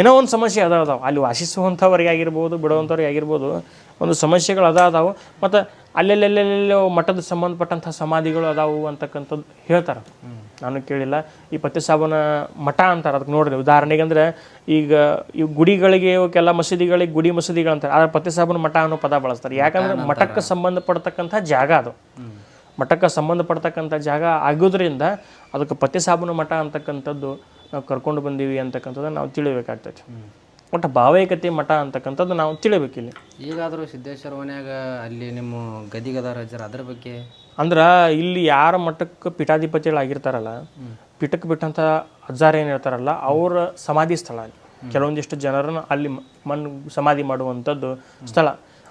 ಏನೋ ಒಂದು ಸಮಸ್ಯೆ ಅದ ಅದಾವ. ಅಲ್ಲಿ ವಾಸಿಸುವಂಥವ್ರಿಗೆ ಆಗಿರ್ಬೋದು, ಬಿಡುವಂಥವ್ರಿಗೆ ಆಗಿರ್ಬೋದು, ಒಂದು ಸಮಸ್ಯೆಗಳು ಅದ ಅದಾವು. ಮತ್ತು ಅಲ್ಲೆಲ್ಲೆಲ್ಲೆಲ್ಲೋ ಮಠದ ಸಂಬಂಧಪಟ್ಟಂಥ ಸಮಾಧಿಗಳು ಅದಾವು ಅಂತಕ್ಕಂಥದ್ದು ಹೇಳ್ತಾರೆ. ನಾನು ಕೇಳಿಲ್ಲ. ಈ ಪತ್ಯಸಾಬನ ಮಠ ಅಂತಾರೆ ಅದಕ್ಕೆ ನೋಡ್ರಿ ಉದಾಹರಣೆಗೆ ಅಂದ್ರೆ ಈಗ ಈ ಗುಡಿಗಳಿಗೆ ಇವಕ್ಕೆಲ್ಲ ಮಸೀದಿಗಳಿಗೆ ಗುಡಿ ಮಸೀದಿಗಳು ಅಂತಾರೆ. ಆದರೆ ಪತ್ಯಸಾಬನ ಮಠ ಅನ್ನೋ ಪದ ಬಳಸ್ತಾರೆ. ಯಾಕಂದ್ರೆ ಮಠಕ್ಕೆ ಸಂಬಂಧಪಡ್ತಕ್ಕಂಥ ಜಾಗ ಅದು. ಮಠಕ್ಕೆ ಸಂಬಂಧಪಡ್ತಕ್ಕಂಥ ಜಾಗ ಆಗೋದ್ರಿಂದ ಅದಕ್ಕೆ ಪತ್ಯಸಾಬನ ಮಠ ಅಂತಕ್ಕಂಥದ್ದು ನಾವು ಕರ್ಕೊಂಡು ಬಂದೀವಿ ಅಂತಕ್ಕಂಥದ್ದು ನಾವು ತಿಳಿಬೇಕಾಗ್ತೈತಿ ಒಟ್ಟು ಭಾವೈಕತೆ ಮಠ ಅಂತಕ್ಕಂಥದ್ದು ನಾವು ತಿಳಿಬೇಕಿಲ್ಲಿ ಈಗಾದರೂ ಸಿದ್ದೇಶ್ವರ ಮನ್ಯಾಗ ಅಲ್ಲಿ ನಿಮ್ಮ ಗದಿಗದ ರಜರ ಅದ್ರ ಬಗ್ಗೆ? ಅಂದ್ರೆ ಇಲ್ಲಿ ಯಾರ ಮಠಕ್ಕೆ ಪೀಠಾಧಿಪತಿಗಳು ಆಗಿರ್ತಾರಲ್ಲ ಪೀಠಕ್ಕೆ ಬಿಟ್ಟಂಥ ಅಜ್ಜಾರ ಏನು ಇರ್ತಾರಲ್ಲ ಅವರ ಸಮಾಧಿ ಸ್ಥಳ ಅಲ್ಲಿ. ಕೆಲವೊಂದಿಷ್ಟು ಜನರನ್ನು ಅಲ್ಲಿ ಮನ್ ಮಣ್ಣು ಸಮಾಧಿ ಮಾಡುವಂಥದ್ದು ಸ್ಥಳ.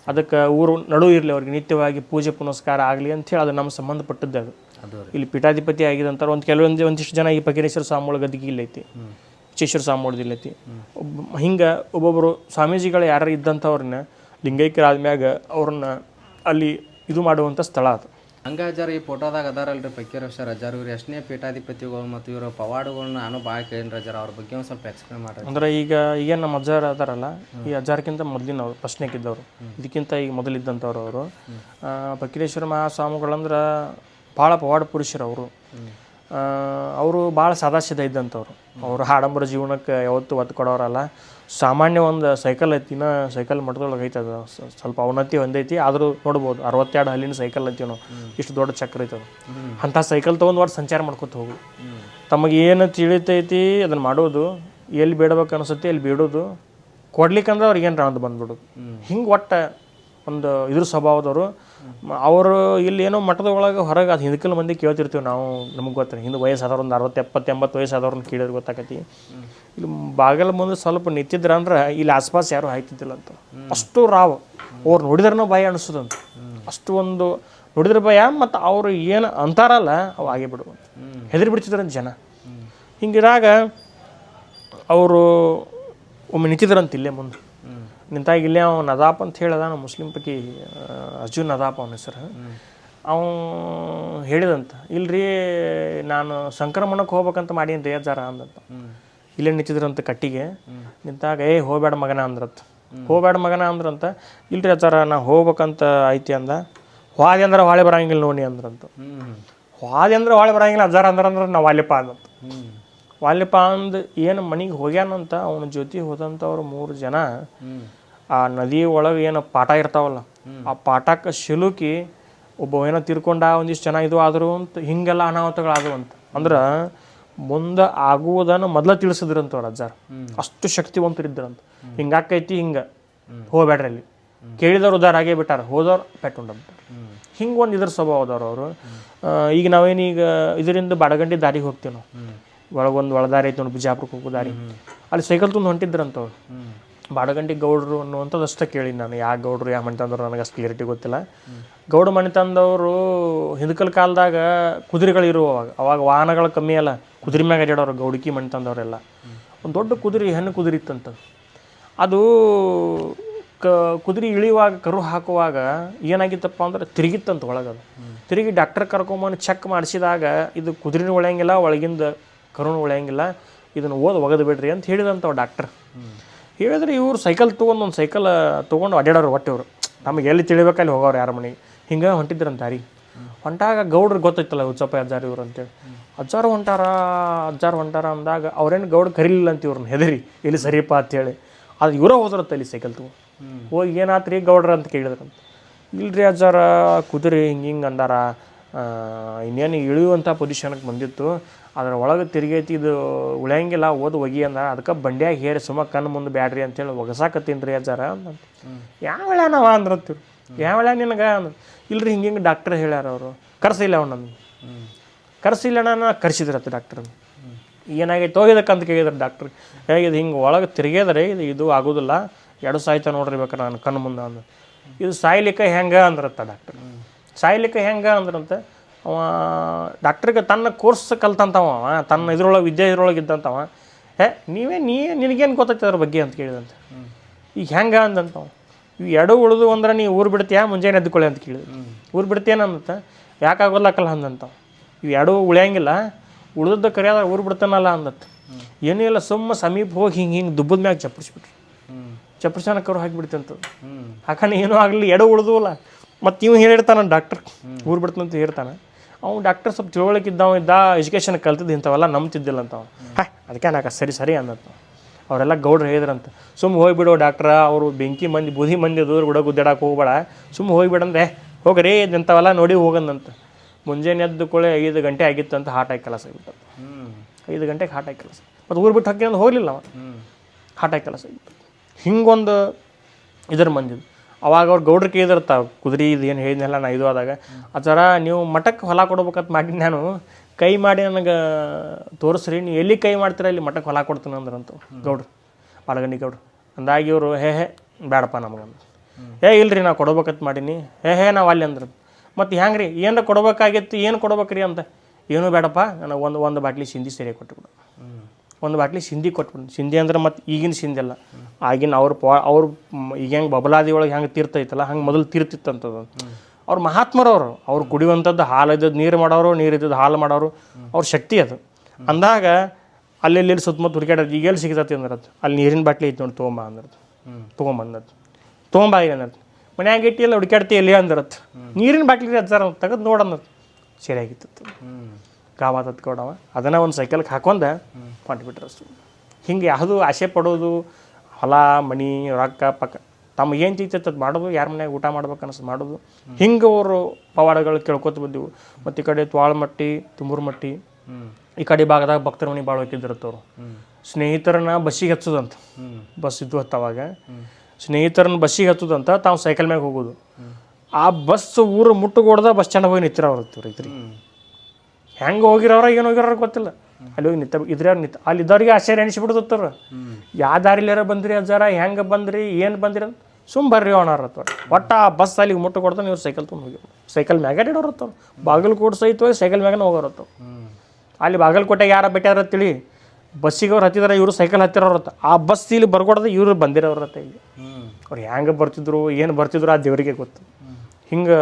ಅದಕ್ಕೆ ಊರು ನಡು ಇರಲಿ ಅವ್ರಿಗೆ ನಿತ್ಯವಾಗಿ ಪೂಜೆ ಪುನಸ್ಕಾರ ಆಗಲಿ ಹೇಳಿ ಅದು ನಮ್ಮ ಸಂಬಂಧಪಟ್ಟದ್ದು ಅದು. ಅದು ಇಲ್ಲಿ ಪೀಠಾಧಿಪತಿ ಆಗಿದಂತಾರೆ ಒಂದು ಕೆಲವೊಂದು ಒಂದಿಷ್ಟು ಜನ ಈ ಪಕೀರೇಶ್ವರ ಸ್ವಾಮಿಗಳ ಗದಿಗೆ ಇಲ್ಲೈತಿ ಚೇಶ್ವರ ಇಲ್ಲೈತಿ. ಒಬ್ಬ ಹಿಂಗೆ ಒಬ್ಬೊಬ್ಬರು ಸ್ವಾಮೀಜಿಗಳು ಯಾರು ಇದ್ದಂಥವ್ರನ್ನ ಲಿಂಗೈಕ್ಯರಾದ್ಮ್ಯಾಗ ಅವ್ರನ್ನ ಅಲ್ಲಿ ಇದು ಮಾಡುವಂಥ ಸ್ಥಳ ಅದು. ಹಂಗಾಜಾರ ಈ ಫೋಟೋದಾಗ ಅದಾರಲ್ರಿ ಫಕೀರ್ ಸರ್ ಅಜಾರ್ ಇವ್ರು ಎಷ್ಟನೇ ಪೀಠಾಧಿಪತಿಗಳು ಮತ್ತು ಇವರ ಪವಾಡಗಳನ್ನ ನಾನು ಭಾಳ ಕೇಳಿನ್ರಿ ರಜಾರ. ಅವ್ರ ಬಗ್ಗೆ ಒಂದು ಸ್ವಲ್ಪ ಎಕ್ಸ್ಪ್ಲೇನ್ ಮಾಡ್ರಿ. ಅಂದ್ರೆ ಈಗ ಈಗೇನು ನಮ್ಮ ಅಜ್ಜಾರ್ ಅದಾರಲ್ಲ ಈ ಅಜ್ಜಾರ್ಕಿಂತ ಮೊದಲಿನವ್ರು ಫಸ್ಟ್ನೇಕಿದ್ದವರು ಇದಕ್ಕಿಂತ ಈಗ ಮೊದಲಿದ್ದಂಥವ್ರು ಅವರು. ಫಕೀರೇಶ್ವರ ಮಹಾಸ್ವಾಮಿಗಳಂದ್ರೆ ಭಾಳ ಪವಾಡ ಪುರುಷರು ಅವರು. ಅವರು ಭಾಳ ಸಾದಾಸಿದ ಇದ್ದಂಥವ್ರು. ಅವರು ಹಾಡಂಬರ ಜೀವನಕ್ಕೆ ಯಾವತ್ತೂ ಒತ್ತು ಕೊಡೋರಲ್ಲ. ಸಾಮಾನ್ಯ ಒಂದು ಸೈಕಲ್ ಐತಿನ ಸೈಕಲ್ ಮಟ್ಟದೊಳಗೆ ಐತೆ ಅದು. ಸ್ವಲ್ಪ ಅವನತಿ ಒಂದೈತಿ ಆದರೂ ನೋಡ್ಬೋದು ಅರವತ್ತೆರಡು ಹಲ್ಲಿನ ಸೈಕಲ್ ಐತಿ ನಾವು ಇಷ್ಟು ದೊಡ್ಡ ಚಕ್ರ ಐತೆ ಅದು. ಅಂಥ ಸೈಕಲ್ ತೊಗೊಂಡು ಒಟ್ಟು ಸಂಚಾರ ಮಾಡ್ಕೊತ ಹೋಗು. ತಮಗೆ ಏನು ತಿಳಿತೈತಿ ಅದನ್ನು ಮಾಡೋದು ಎಲ್ಲಿ ಬೇಡಬೇಕು ಅನಿಸುತ್ತೆ ಎಲ್ಲಿ ಬಿಡೋದು. ಕೊಡ್ಲಿಕ್ಕಂದ್ರೆ ಅವ್ರಿಗೆ ಏನು ರಾಂದ್ ಬಂದ್ಬಿಡೋದು ಹಿಂಗೆ ಒಟ್ಟು ಒಂದು ಇದ್ರ ಸ್ವಭಾವದವರು ಅವರು ಇಲ್ಲಿ ಏನೋ ಮಠದ ಒಳಗೆ ಹೊರಗೆ ಅದು ಹಿಂದಕ್ಕಿಲ್ಲ ಮಂದಿ ಕೇಳ್ತಿರ್ತೀವಿ ನಾವು, ನಮಗೆ ಗೊತ್ತಿರ ಹಿಂದೆ ವಯಸ್ಸಾದವ್ರು ಒಂದು ಅರವತ್ತು ಎಪ್ಪತ್ತು ಎಂಬತ್ತು ವಯಸ್ಸಾದವ್ರನ್ನ ಕೇಳಿದ್ರೆ ಗೊತ್ತಾಕತಿ. ಇಲ್ಲಿ ಬಾಗಲ ಮುಂದೆ ಸ್ವಲ್ಪ ನಿಂತಿದ್ರ ಅಂದ್ರೆ ಇಲ್ಲಿ ಆಸ್ಪಾಸ್ ಯಾರು ಹಾಯ್ತಿದ್ದಿಲ್ಲ ಅಂತ. ಅಷ್ಟು ರಾವ್. ಅವ್ರು ನೋಡಿದ್ರೂ ಭಯ ಅನಿಸೋದಂತ ಅಷ್ಟು ಒಂದು ನೋಡಿದ್ರೆ ಭಯ ಮತ್ತು ಅವರು ಏನು ಅಂತಾರಲ್ಲ ಅವು ಆಗೇ ಬಿಡುವಂತ ಹೆದರಿ ಬಿಡ್ತಿದ್ರಂತ ಜನ. ಹಿಂಗಿದಾಗ ಅವರು ಒಮ್ಮೆ ನಿಂತಿದ್ರಂತ ಇಲ್ಲೇ ಮುಂದೆ. ನಿಂತಾಗ ಇಲ್ಲೇ ಅವ ನದಾಪ್ ಅಂತ ಹೇಳಿದ, ನಮ್ಮ ಮುಸ್ಲಿಂ ಪೈಕಿ ಅರ್ಜುನ್ ನದಾಪ್ ಅವನ ಹೆಸರು. ಅವ ಹೇಳಿದಂತ, ಇಲ್ರಿ, ನಾನು ಸಂಕ್ರಮಣಕ್ಕೆ ಹೋಗ್ಬೇಕಂತ ಮಾಡೀನಿ ರೀ ಅಜ್ಜಾರ ಅಂದಂತ. ಇಲ್ಲೇ ನಿಂತಿದ್ರಂತ ಕಟ್ಟಿಗೆ. ನಿಂತಾಗ, ಏ, ಹೋಗ್ಬೇಡ ಮಗನ ಅಂದ್ರಂತ. ಹೋಗ್ಬೇಡ ಮಗನ ಅಂದ್ರಂತ, ಇಲ್ರಿ ಅಜ್ಜಾರ, ನಾ ಹೋಗ್ಬೇಕಂತ ಐತಿ ಅಂದ. ಹ್ವಾದಿ ಅಂದ್ರೆ ಹೊಳೆ ಬರಂಗಿಲ್ಲ ನೋಡಿ ಅಂದ್ರಂತ. ಹ್ವಾದಿ ವಾದಿ ಅಂದ್ರೆ ಹೊಳೆ ಬರಂಗಿಲ್ಲ, ಅಜ್ಜಾರ ಅಂದ್ರೆ ನಾವು ವಾಲ್ಯಪ್ಪ ಅಂದಂತ ವಾಲ್ಯಪ್ಪ ಅಂದ್, ಏನು ಮನೆಗೆ ಹೋಗ್ಯಾನಂತ, ಅವನ ಜೊತೆ ಹೋದಂಥವ್ರು ಮೂರು ಜನ. ಆ ನದಿ ಒಳಗೆ ಏನು ಪಾಠ ಇರ್ತಾವಲ್ಲ ಆ ಪಾಠಕ್ಕೆ ಸಿಲುಕಿ ಒಬ್ಬ ಏನೋ ತಿರ್ಕೊಂಡ ಒಂದಿಷ್ಟು ಜನ ಇದು ಆದರು ಅಂತ ಹಿಂಗೆಲ್ಲ ಅನಾಹುತಗಳಾದವು ಅಂತ. ಅಂದ್ರೆ ಮುಂದೆ ಆಗುವುದನ್ನು ಮೊದಲ ತಿಳಿಸಿದ್ರಂತ ಅವ್ರ ಅಜ್ಜಾರ್. ಅಷ್ಟು ಶಕ್ತಿವಂತರಿದ್ದರಂತ ಹಿಂಗಾಕೈತಿ ಹಿಂಗೆ. ಹೋಗ್ಬೇಡ್ರಿ ಅಲ್ಲಿ. ಕೇಳಿದವ್ರು ಉದಾರ ಆಗೇ ಬಿಟ್ಟಾರ. ಹೋದವ್ರು ಪೆಟ್ಟುಂಡಂತ ಹಿಂಗೆ ಒಂದು ಇದ್ರ ಸ್ವಭಾವದವ್ರು ಅವರು. ಈಗ ನಾವೇನೀಗ ಇದರಿಂದ ಬಡಗಂಡಿ ದಾರಿಗೆ ಹೋಗ್ತೀವಿ ನಾವು. ಒಳಗೊಂದು ಒಳದಾರಿ ಐತಿ ನೋಡಿ ಬಿಜಾಪುರಕ್ಕೆ ಹೋಗೋ ದಾರಿ. ಅಲ್ಲಿ ಸೈಕಲ್ ತುಂಬ ಹೊಂಟಿದ್ರಂತವ್ರು ಬಾಡಗಂಡಿ ಗೌಡರು ಅನ್ನುವಂಥದ್ದು ಅಷ್ಟೇ ಕೇಳಿ ನಾನು. ಯಾವ ಗೌಡರು ಯಾವ ಮಣಿತಂದ್ರು ನನಗೆ ಅಷ್ಟು ಕ್ಲಿಯರಿಟಿ ಗೊತ್ತಿಲ್ಲ. ಗೌಡ ಮಣಿತಂದವರು ಹಿಂದಕಲ್ ಕಾಲದಾಗ ಕುದುರೆಗಳು ಅವಾಗ ಅವಾಗ ವಾಹನಗಳು ಕಮ್ಮಿ ಅಲ್ಲ, ಕುದುರೆ ಮ್ಯಾಗ ಅಡ್ಯಾಡೋರು ಗೌಡಿಕಿ, ಮಣಿತಂದವರೆಲ್ಲ. ಒಂದು ದೊಡ್ಡ ಕುದುರೆ, ಹೆಣ್ಣು ಕುದುರೆ ಇತ್ತಂತ ಅದು ಕ, ಕುದುರೆ ಇಳಿಯುವಾಗ, ಕರು ಹಾಕುವಾಗ ಏನಾಗಿತ್ತಪ್ಪ ಅಂದ್ರೆ ತಿರುಗಿತ್ತಂತ ಒಳಗದು ತಿರುಗಿ ಡಾಕ್ಟರ್ ಕರ್ಕೊಂಬಂದು ಚೆಕ್ ಮಾಡಿಸಿದಾಗ ಇದು ಕುದುರೆನೂ ಉಳಿಯಂಗಿಲ್ಲ, ಒಳಗಿಂದ ಕರುನು ಉಳಿಯಂಗಿಲ್ಲ, ಇದನ್ನು ಓದ್ ಒಗೆದು ಬಿಡ್ರಿ ಅಂತ ಹೇಳಿದಂಥವ್ ಡಾಕ್ಟರ್ ಹೇಳಿದ್ರೆ ಇವ್ರು ಸೈಕಲ್ ತೊಗೊಂಡು ಒಂದು ಸೈಕಲ್ ತೊಗೊಂಡು ಅಡ್ಡಾಡೋರು ಒಟ್ಟು ಇವರು ನಮಗೆ ಎಲ್ಲಿ ತಿಳಿಬೇಕಲ್ಲಿ ಹೋಗೋರು ಯಾರ ಮನೆ ಹಿಂಗೆ ಹೊಂಟಿದ್ರಂತ ದಾರಿ ಹೊಂಟಾಗ ಗೌಡ್ರಿಗೆ ಗೊತ್ತೈತಲ್ಲ ಉಚ್ಚಪ್ಪ ಅಜ್ಜಾರ್ ಇವ್ರು ಅಂತೇಳಿ. ಅಜ್ಜಾರು ಹೊಂಟಾರ ಅಜ್ಜಾರು ಹೊಂಟಾರ ಅಂದಾಗ ಅವ್ರೇನು ಗೌಡ್ ಕರೀಲಿಲ್ಲ ಅಂತ ಇವ್ರನ್ನ ಹೆದರಿ ಇಲ್ಲಿ ಸರಿಯಪ್ಪ ಅಂತೇಳಿ. ಅದು ಇವರೇ ಹೋದ್ರತ್ತ ಇಲ್ಲಿ ಸೈಕಲ್ ತಗೋ. ಹೋಗಿ ಏನಾತ್ರಿ ಗೌಡ್ರ ಅಂತ ಕೇಳಿದ್ರಂತ ಇಲ್ರಿ ಅಜ್ಜಾರ ಕುದುರೆ ಹಿಂಗೆ ಹಿಂಗೆ ಅಂದಾರ. ಇನ್ನೇನು ಇಳಿಯುವಂಥ ಪೊಸಿಷನ್ಗೆ ಬಂದಿತ್ತು. ಅದ್ರ ಒಳಗೆ ತಿರುಗೈತಿ ಇದು ಉಳಿಯಂಗಿಲ್ಲ, ಓದ್ ಒಗಿ ಅಂದ ಅದಕ್ಕೆ ಬಂಡ್ಯಾಗ ಹೇರಿ ಸುಮ್ಮ ಕಣ್ಣು ಮುಂದೆ ಬ್ಯಾಡ್ರಿ ಅಂತೇಳಿ ಒಗಸಾಕತ್ತೀನಿ ರೀ ಅಜ್ಜಾರ ಅಂದಂತ ಯಾವ ವೇಳೆ ನಾವ ಅಂದ್ರತ್ತೀವಿ ಯಾವ ವೇಳೆ ನಿನಗೆ ಅಂದ ಇಲ್ರಿ ಹಿಂಗೆ ಹಿಂಗೆ ಡಾಕ್ಟರ್ ಹೇಳ್ಯಾರ ಅವರು. ಕರ್ಸಿಲ್ಲ ಅವನನ್ನು ಕರ್ಸಿಲ್ಲ ನಾನು ಕರ್ಸಿದ್ರತ್ತ ಡಾಕ್ಟರ್. ಏನಾಗೈತೆ ಹೋಗಿದಕ್ಕಂತ ಕೇಳಿದ್ರು ಡಾಕ್ಟ್ರ್. ಹೇಗಿದು ಹಿಂಗೆ ಒಳಗೆ ತಿರುಗಿದ್ರೆ ಇದು ಇದು ಆಗೋದಿಲ್ಲ. ಎರಡು ಸಾಯ್ತ ನೋಡ್ರಿ ಬೇಕಾರೆ ನಾನು ಕಣ್ಣು ಮುಂದೆ ಅಂದ ಇದು ಸಾಯ್ಲಿಕ್ಕೆ ಹೆಂಗೆ ಅಂದ್ರತ್ತ ಡಾಕ್ಟರ್? ಸಾಯ್ಲಿಕ್ಕೆ ಹೆಂಗೆ ಅಂದ್ರಂತೆ ಅವ ಡಾಕ್ಟ್ರಿಗೆ ತನ್ನ ಕೋರ್ಸ್ ಕಲ್ತಂತವ ತನ್ನ ಇದ್ರೊಳಗೆ ವಿದ್ಯೆ ಇದ್ರೊಳಗೆ ಇದ್ದಂತವ. ಹೇ, ನೀವೇ, ನೀ, ನಿನಗೇನು ಗೊತ್ತೈತೆ ಅದ್ರ ಬಗ್ಗೆ ಅಂತ ಕೇಳಿದಂತೆ. ಈಗ ಹೆಂಗೆ ಅಂದಂತವ. ಇವು ಎರಡು ಉಳಿದು ಅಂದ್ರೆ ನೀ ಊರು ಬಿಡ್ತೀಯಾ, ಮುಂಜಾನೆ ಎದ್ದುಕೊಳ್ಳಿ ಅಂತ ಕೇಳಿದ್ರು. ಊರು ಬಿಡ್ತೀಯನಂತ ಯಾಕೆ ಆಗೋಲ್ಲಕ್ಕಲ್ಲ ಅಂದಂತ ಇವು ಎರಡೂ ಉಳಿಯಂಗಿಲ್ಲ, ಉಳಿದದ್ದು ಕರೆಯಾದ ಊರು ಬಿಡ್ತಾನಲ್ಲ ಅಂದತ್ತು ಏನೂ ಇಲ್ಲ, ಸುಮ್ಮ ಸಮೀಪ ಹೋಗಿ ಹಿಂಗೆ ಹಿಂಗೆ ದುಬ್ಬದ ಮ್ಯಾಗ ಚಪ್ಪರಿಸ್ಬಿಟ್ರು. ಹ್ಞೂ ಚಪ್ಪರ್ಸನ ಕರು ಹಾಕಿಬಿಡ್ತಂತ ಹ್ಞೂ ಹಾಕಣ ಏನೂ ಆಗಲಿ ಎಡ ಉಳಿದುವಲ್ಲ ಮತ್ತು ಇವ್ ಹೇಳಿರ್ತಾನೆ ಡಾಕ್ಟ್ರ್, ಊರು ಬಿಡ್ತಂತ ಹೇಳ್ತಾನೆ ಅವ್ನು ಡಾಕ್ಟರ್ ಸ್ವಲ್ಪ ತಿಳುವಳಿಕಿದ್ದವ ಇದ್ದ ಎಜುಕೇಷನ್ ಕಲ್ತಿದ್ದು ಇಂಥವೆಲ್ಲ ನಂಬ್ತಿದ್ದಿಲ್ಲ ಅಂತ ಅವ್ನು. ಹಾ ಅದಕ್ಕೆ ನಾಕ ಸರಿ ಸರಿ ಅಂದತ್ತ ಅವರೆಲ್ಲ ಗೌಡ್ರು ಹೇಳಿದ್ರಂತ. ಸುಮ್ಮ ಹೋಗಿಬಿಡೋ ಡಾಕ್ಟ್ರ ಅವರು ಬೆಂಕಿ ಮಂದಿ ಬುದಿ ಮಂದಿ ದೂರ ಗುಡ ಗುದ್ದಾಡಕ್ಕೆ ಹೋಗ್ಬೇಡ. ಸುಮ್ಮ ಹೋಗಿಬಿಡಂದ್ರೆ ಹೋಗ್ರಿ ಇಂಥವೆಲ್ಲ ನೋಡಿ ಹೋಗಂದಂತ. ಮುಂಜಾನೆ ಎದ್ದು ಕೂಳೆ ಐದು ಗಂಟೆ ಆಗಿತ್ತು ಅಂತ ಹಾರ್ಟ್ ಆಗಿ ಕೆಲಸ ಆಗಿಬಿಟ್ಟು ಹ್ಞೂ ಐದು ಗಂಟೆಗೆ ಹಾರ್ಟ್ ಆಗಿ ಕೆಲಸ ಮತ್ತು ಊರು ಬಿಟ್ಟು ಹಾಕಿ ಹೋಗಲಿಲ್ಲ ಅವ ಹಾರ್ಟ್ ಆಗಿ ಕೆಲಸ ಆಗಿತ್ತು ಹಿಂಗೊಂದು ಇದರ ಮಂದಿದ್ದು ಅವಾಗ ಅವ್ರು ಗೌಡ್ರ ಕೇಳಿದಿರ್ತಾವ ಕುದುರೆ, ಇದು ಏನು ಹೇಳಿದ್ನೆಲ್ಲ ನಾ ಇದು ಆದಾಗ ಆ ಥರ ನೀವು ಮಠಕ್ಕೆ ಹೊಲ ಕೊಡ್ಬೇಕಂತ ಮಾಡಿ ನಾನು. ಕೈ ಮಾಡಿ ನನಗೆ ತೋರಿಸ್ರಿ, ನೀವು ಎಲ್ಲಿ ಕೈ ಮಾಡ್ತೀರ ಇಲ್ಲಿ ಮಠಕ್ಕೆ ಹೊಲ ಕೊಡ್ತೀನಿ ಅಂದ್ರಂತು ಗೌಡ್ರು ಬಾಳಗಂಡಿ ಗೌಡ್ರು. ಅಂದಾಗಿ ಇವರು, ಹೇ ಹೇ ಬೇಡಪ್ಪ ನಮಗಂದು ಹೇ, ಇಲ್ರಿ, ನಾ ಕೊಡ್ಬೇಕಂತ ಮಾಡೀನಿ. ಹೇ ಹೇ, ನಾವು ಅಲ್ಲಿ ಅಂದ್ರೆ. ಮತ್ತು ಹೆಂಗೆ ರೀ ಏನಾರ ಕೊಡ್ಬೇಕಾಗಿತ್ತು, ಏನು ಕೊಡ್ಬೇಕ್ರಿ ಅಂತ. ಏನೂ ಬೇಡಪ್ಪ ನನಗೆ ಒಂದು ಒಂದು ಬಾಟ್ಲಿ ಸಿಂಧಿ ಸೇರಿ ಕೊಟ್ಟುಬಿಡು ಒಂದು ಬಾಟ್ಲಿ ಸಿಂಧಿ ಕೊಟ್ಬಿಟ್ಟು ಸಿಂಧಿ ಅಂದ್ರೆ ಮತ್ತು ಈಗಿನ ಸಿಂಧಿ ಅಲ್ಲ. ಆಗಿನ ಅವ್ರ ಪಾ ಅವ್ರ ಈಗ ಹೆಂಗೆ ಬಬಲಾದಿ ಒಳಗೆ ಹೆಂಗೆ ತೀರ್ತೈತಲ್ಲ, ಹಂಗೆ ಮೊದಲು ತೀರ್ತಿತ್ತಂಥದ್ದು ಅವ್ರು ಮಹಾತ್ಮರವರು, ಅವ್ರು ಕುಡಿಯುವಂಥದ್ದು ಹಾಲು ಇದ್ದದ್ದು ನೀರು ಮಾಡೋರು, ನೀರು ಇದ್ದದ್ದು ಹಾಲು ಮಾಡೋರು, ಅವ್ರ ಶಕ್ತಿ ಅದು. ಅಂದಾಗ ಅಲ್ಲಿ ಸುತ್ತಮುತ್ತ ಹುಡುಕಾಡೋದು ಈಗ ಎಲ್ಲಿ ಸಿಗ್ತೈತಿ ಅಂದ್ರದ್ದು ಅಲ್ಲಿ ನೀರಿನ ಬಾಟ್ಲಿ ಇತ್ತು ನೋಡಿ ತೊಗೊಂಬ ಅಂದ್ರದ್ದು ತೊಗೊಂಬಂದದ್ದು ತೊಗೊಂಬ ಇಲ್ಲ ಅನ್ನೋದು ಮನ್ಯಾಗ ಇಟ್ಟಿಲ್ಲ ಹುಡುಕಾಡ್ತಿ ಎಲ್ಲಿ ಅಂದ್ರದ್ದು ನೀರಿನ ಬಾಟ್ಲಿ ಹಚ್ಚಾರ ತೆಗೆದು ನೋಡಂದ್ರದ್ದು ಸರಿಯಾಗಿತ್ತು ಗಾವಾದತ್ ಕೊಡವ ಅದನ್ನು ಒಂದು ಸೈಕಲ್ಗೆ ಹಾಕೊಂಡ ಹೊಂಟ್ಬಿಟ್ರೆ ಅಷ್ಟು. ಹಿಂಗೆ ಯಾವುದು ಆಸೆ ಪಡೋದು, ಹೊಲ, ಮನಿ, ರೊಕ್ಕ, ಪಕ್ಕ ತಮ್ಮ ಏನು ಚೀತ ಅದು ಮಾಡೋದು, ಯಾರ ಮನೆಯಾಗ ಊಟ ಮಾಡ್ಬೇಕು ಅನ್ಸು ಮಾಡೋದು. ಹಿಂಗೆ ಅವರು ಪವಾಡಗಳು ಕೇಳ್ಕೊತ ಬಂದಿವು. ಮತ್ತು ಈ ಕಡೆ ತ್ವಾಳ್ಮಟ್ಟಿ ತುಮೂರ್ಮಟ್ಟಿ ಮಟ್ಟಿ, ಈ ಕಡೆ ಭಾಗದಾಗ ಭಕ್ತರ ಮನೆ ಭಾಳ ಹೋಗಿದ್ದಿರತ್ತವ್ರು ಸ್ನೇಹಿತರನ್ನ ಬಸ್ಸಿಗೆ ಹಚ್ಚೋದಂತ. ಬಸ್ ಇದ್ದು ಹತ್ತವಾಗ. ಸ್ನೇಹಿತರನ್ನ ಬಸ್ಸಿಗೆ ಹಚ್ಚೋದಂತ ತಾವು ಸೈಕಲ್ ಮ್ಯಾಗ ಹೋಗೋದು. ಆ ಬಸ್ ಊರು ಮುಟ್ಟುಗೋಡ್ದ ಬಸ್ ಸ್ಟ್ಯಾಂಡ್ ಹೋಗಿ ನಿತ್ತಿರ ಅವ್ರ ರೈತರಿಗೆ ಹೆಂಗೆ ಹೋಗಿರೋರ, ಏನು ಹೋಗಿರೋರ ಗೊತ್ತಿಲ್ಲ. ಅಲ್ಲಿ ಹೋಗಿ ನಿಂತ ಇದ್ರ ನಿಂತ ಅಲ್ಲಿ ಇದ್ದವ್ರಿಗೆ ಆಶ್ಚರ್ಯ ಅನಿಸ್ಬಿಡ್ದತ್ತಾರ ಯಾವ ದಾರಿಲ್ಯಾರ ಬಂದ್ರಿ ಅಜ್ಜಾರ ಹೆಂಗೆ ಬಂದ್ರಿ, ಏನು ಬಂದ್ರಿ ಅಂತ. ಸುಮ್ ಬರ್ರಿ ಅವನಾರ ಒಟ್ಟು ಆ ಬಸ್ ಅಲ್ಲಿಗೆ ಮುಟ್ಟು ಕೊಡ್ತಾನೆ ಇವ್ರು ಸೈಕಲ್ ತುಂಬ ಹೋಗಿ. ಸೈಕಲ್ ಮ್ಯಾಗ ಇಡೋರತ್ತವ್ರು ಬಾಗಲಕೋಟೆ ಸಹಿತ ಸೈಕಲ್ ಮ್ಯಾಗನ ಹೋಗೋರತ್ತವ್ ಅಲ್ಲಿ ಬಾಗಲಕೋಟೆಗೆ ಯಾರ ಬೆಟ್ಟಾರ ತಿಳಿ ಬಸ್ಸಿಗೆ ಅವ್ರು ಹತ್ತಿದಾರ, ಇವರು ಸೈಕಲ್ ಹತ್ತಿರೋರತ್ತ ಆ ಬಸ್ ಇಲ್ಲಿ ಬರ್ಕೊಡ್ದೆ ಇವರು ಬಂದಿರೋರತ್ತ ಇಲ್ಲಿ ಅವ್ರು ಹೆಂಗೆ ಬರ್ತಿದ್ರು, ಏನು ಬರ್ತಿದ್ರು ಆ ದೇವರಿಗೆ ಗೊತ್ತು. ಹಿಂಗೆ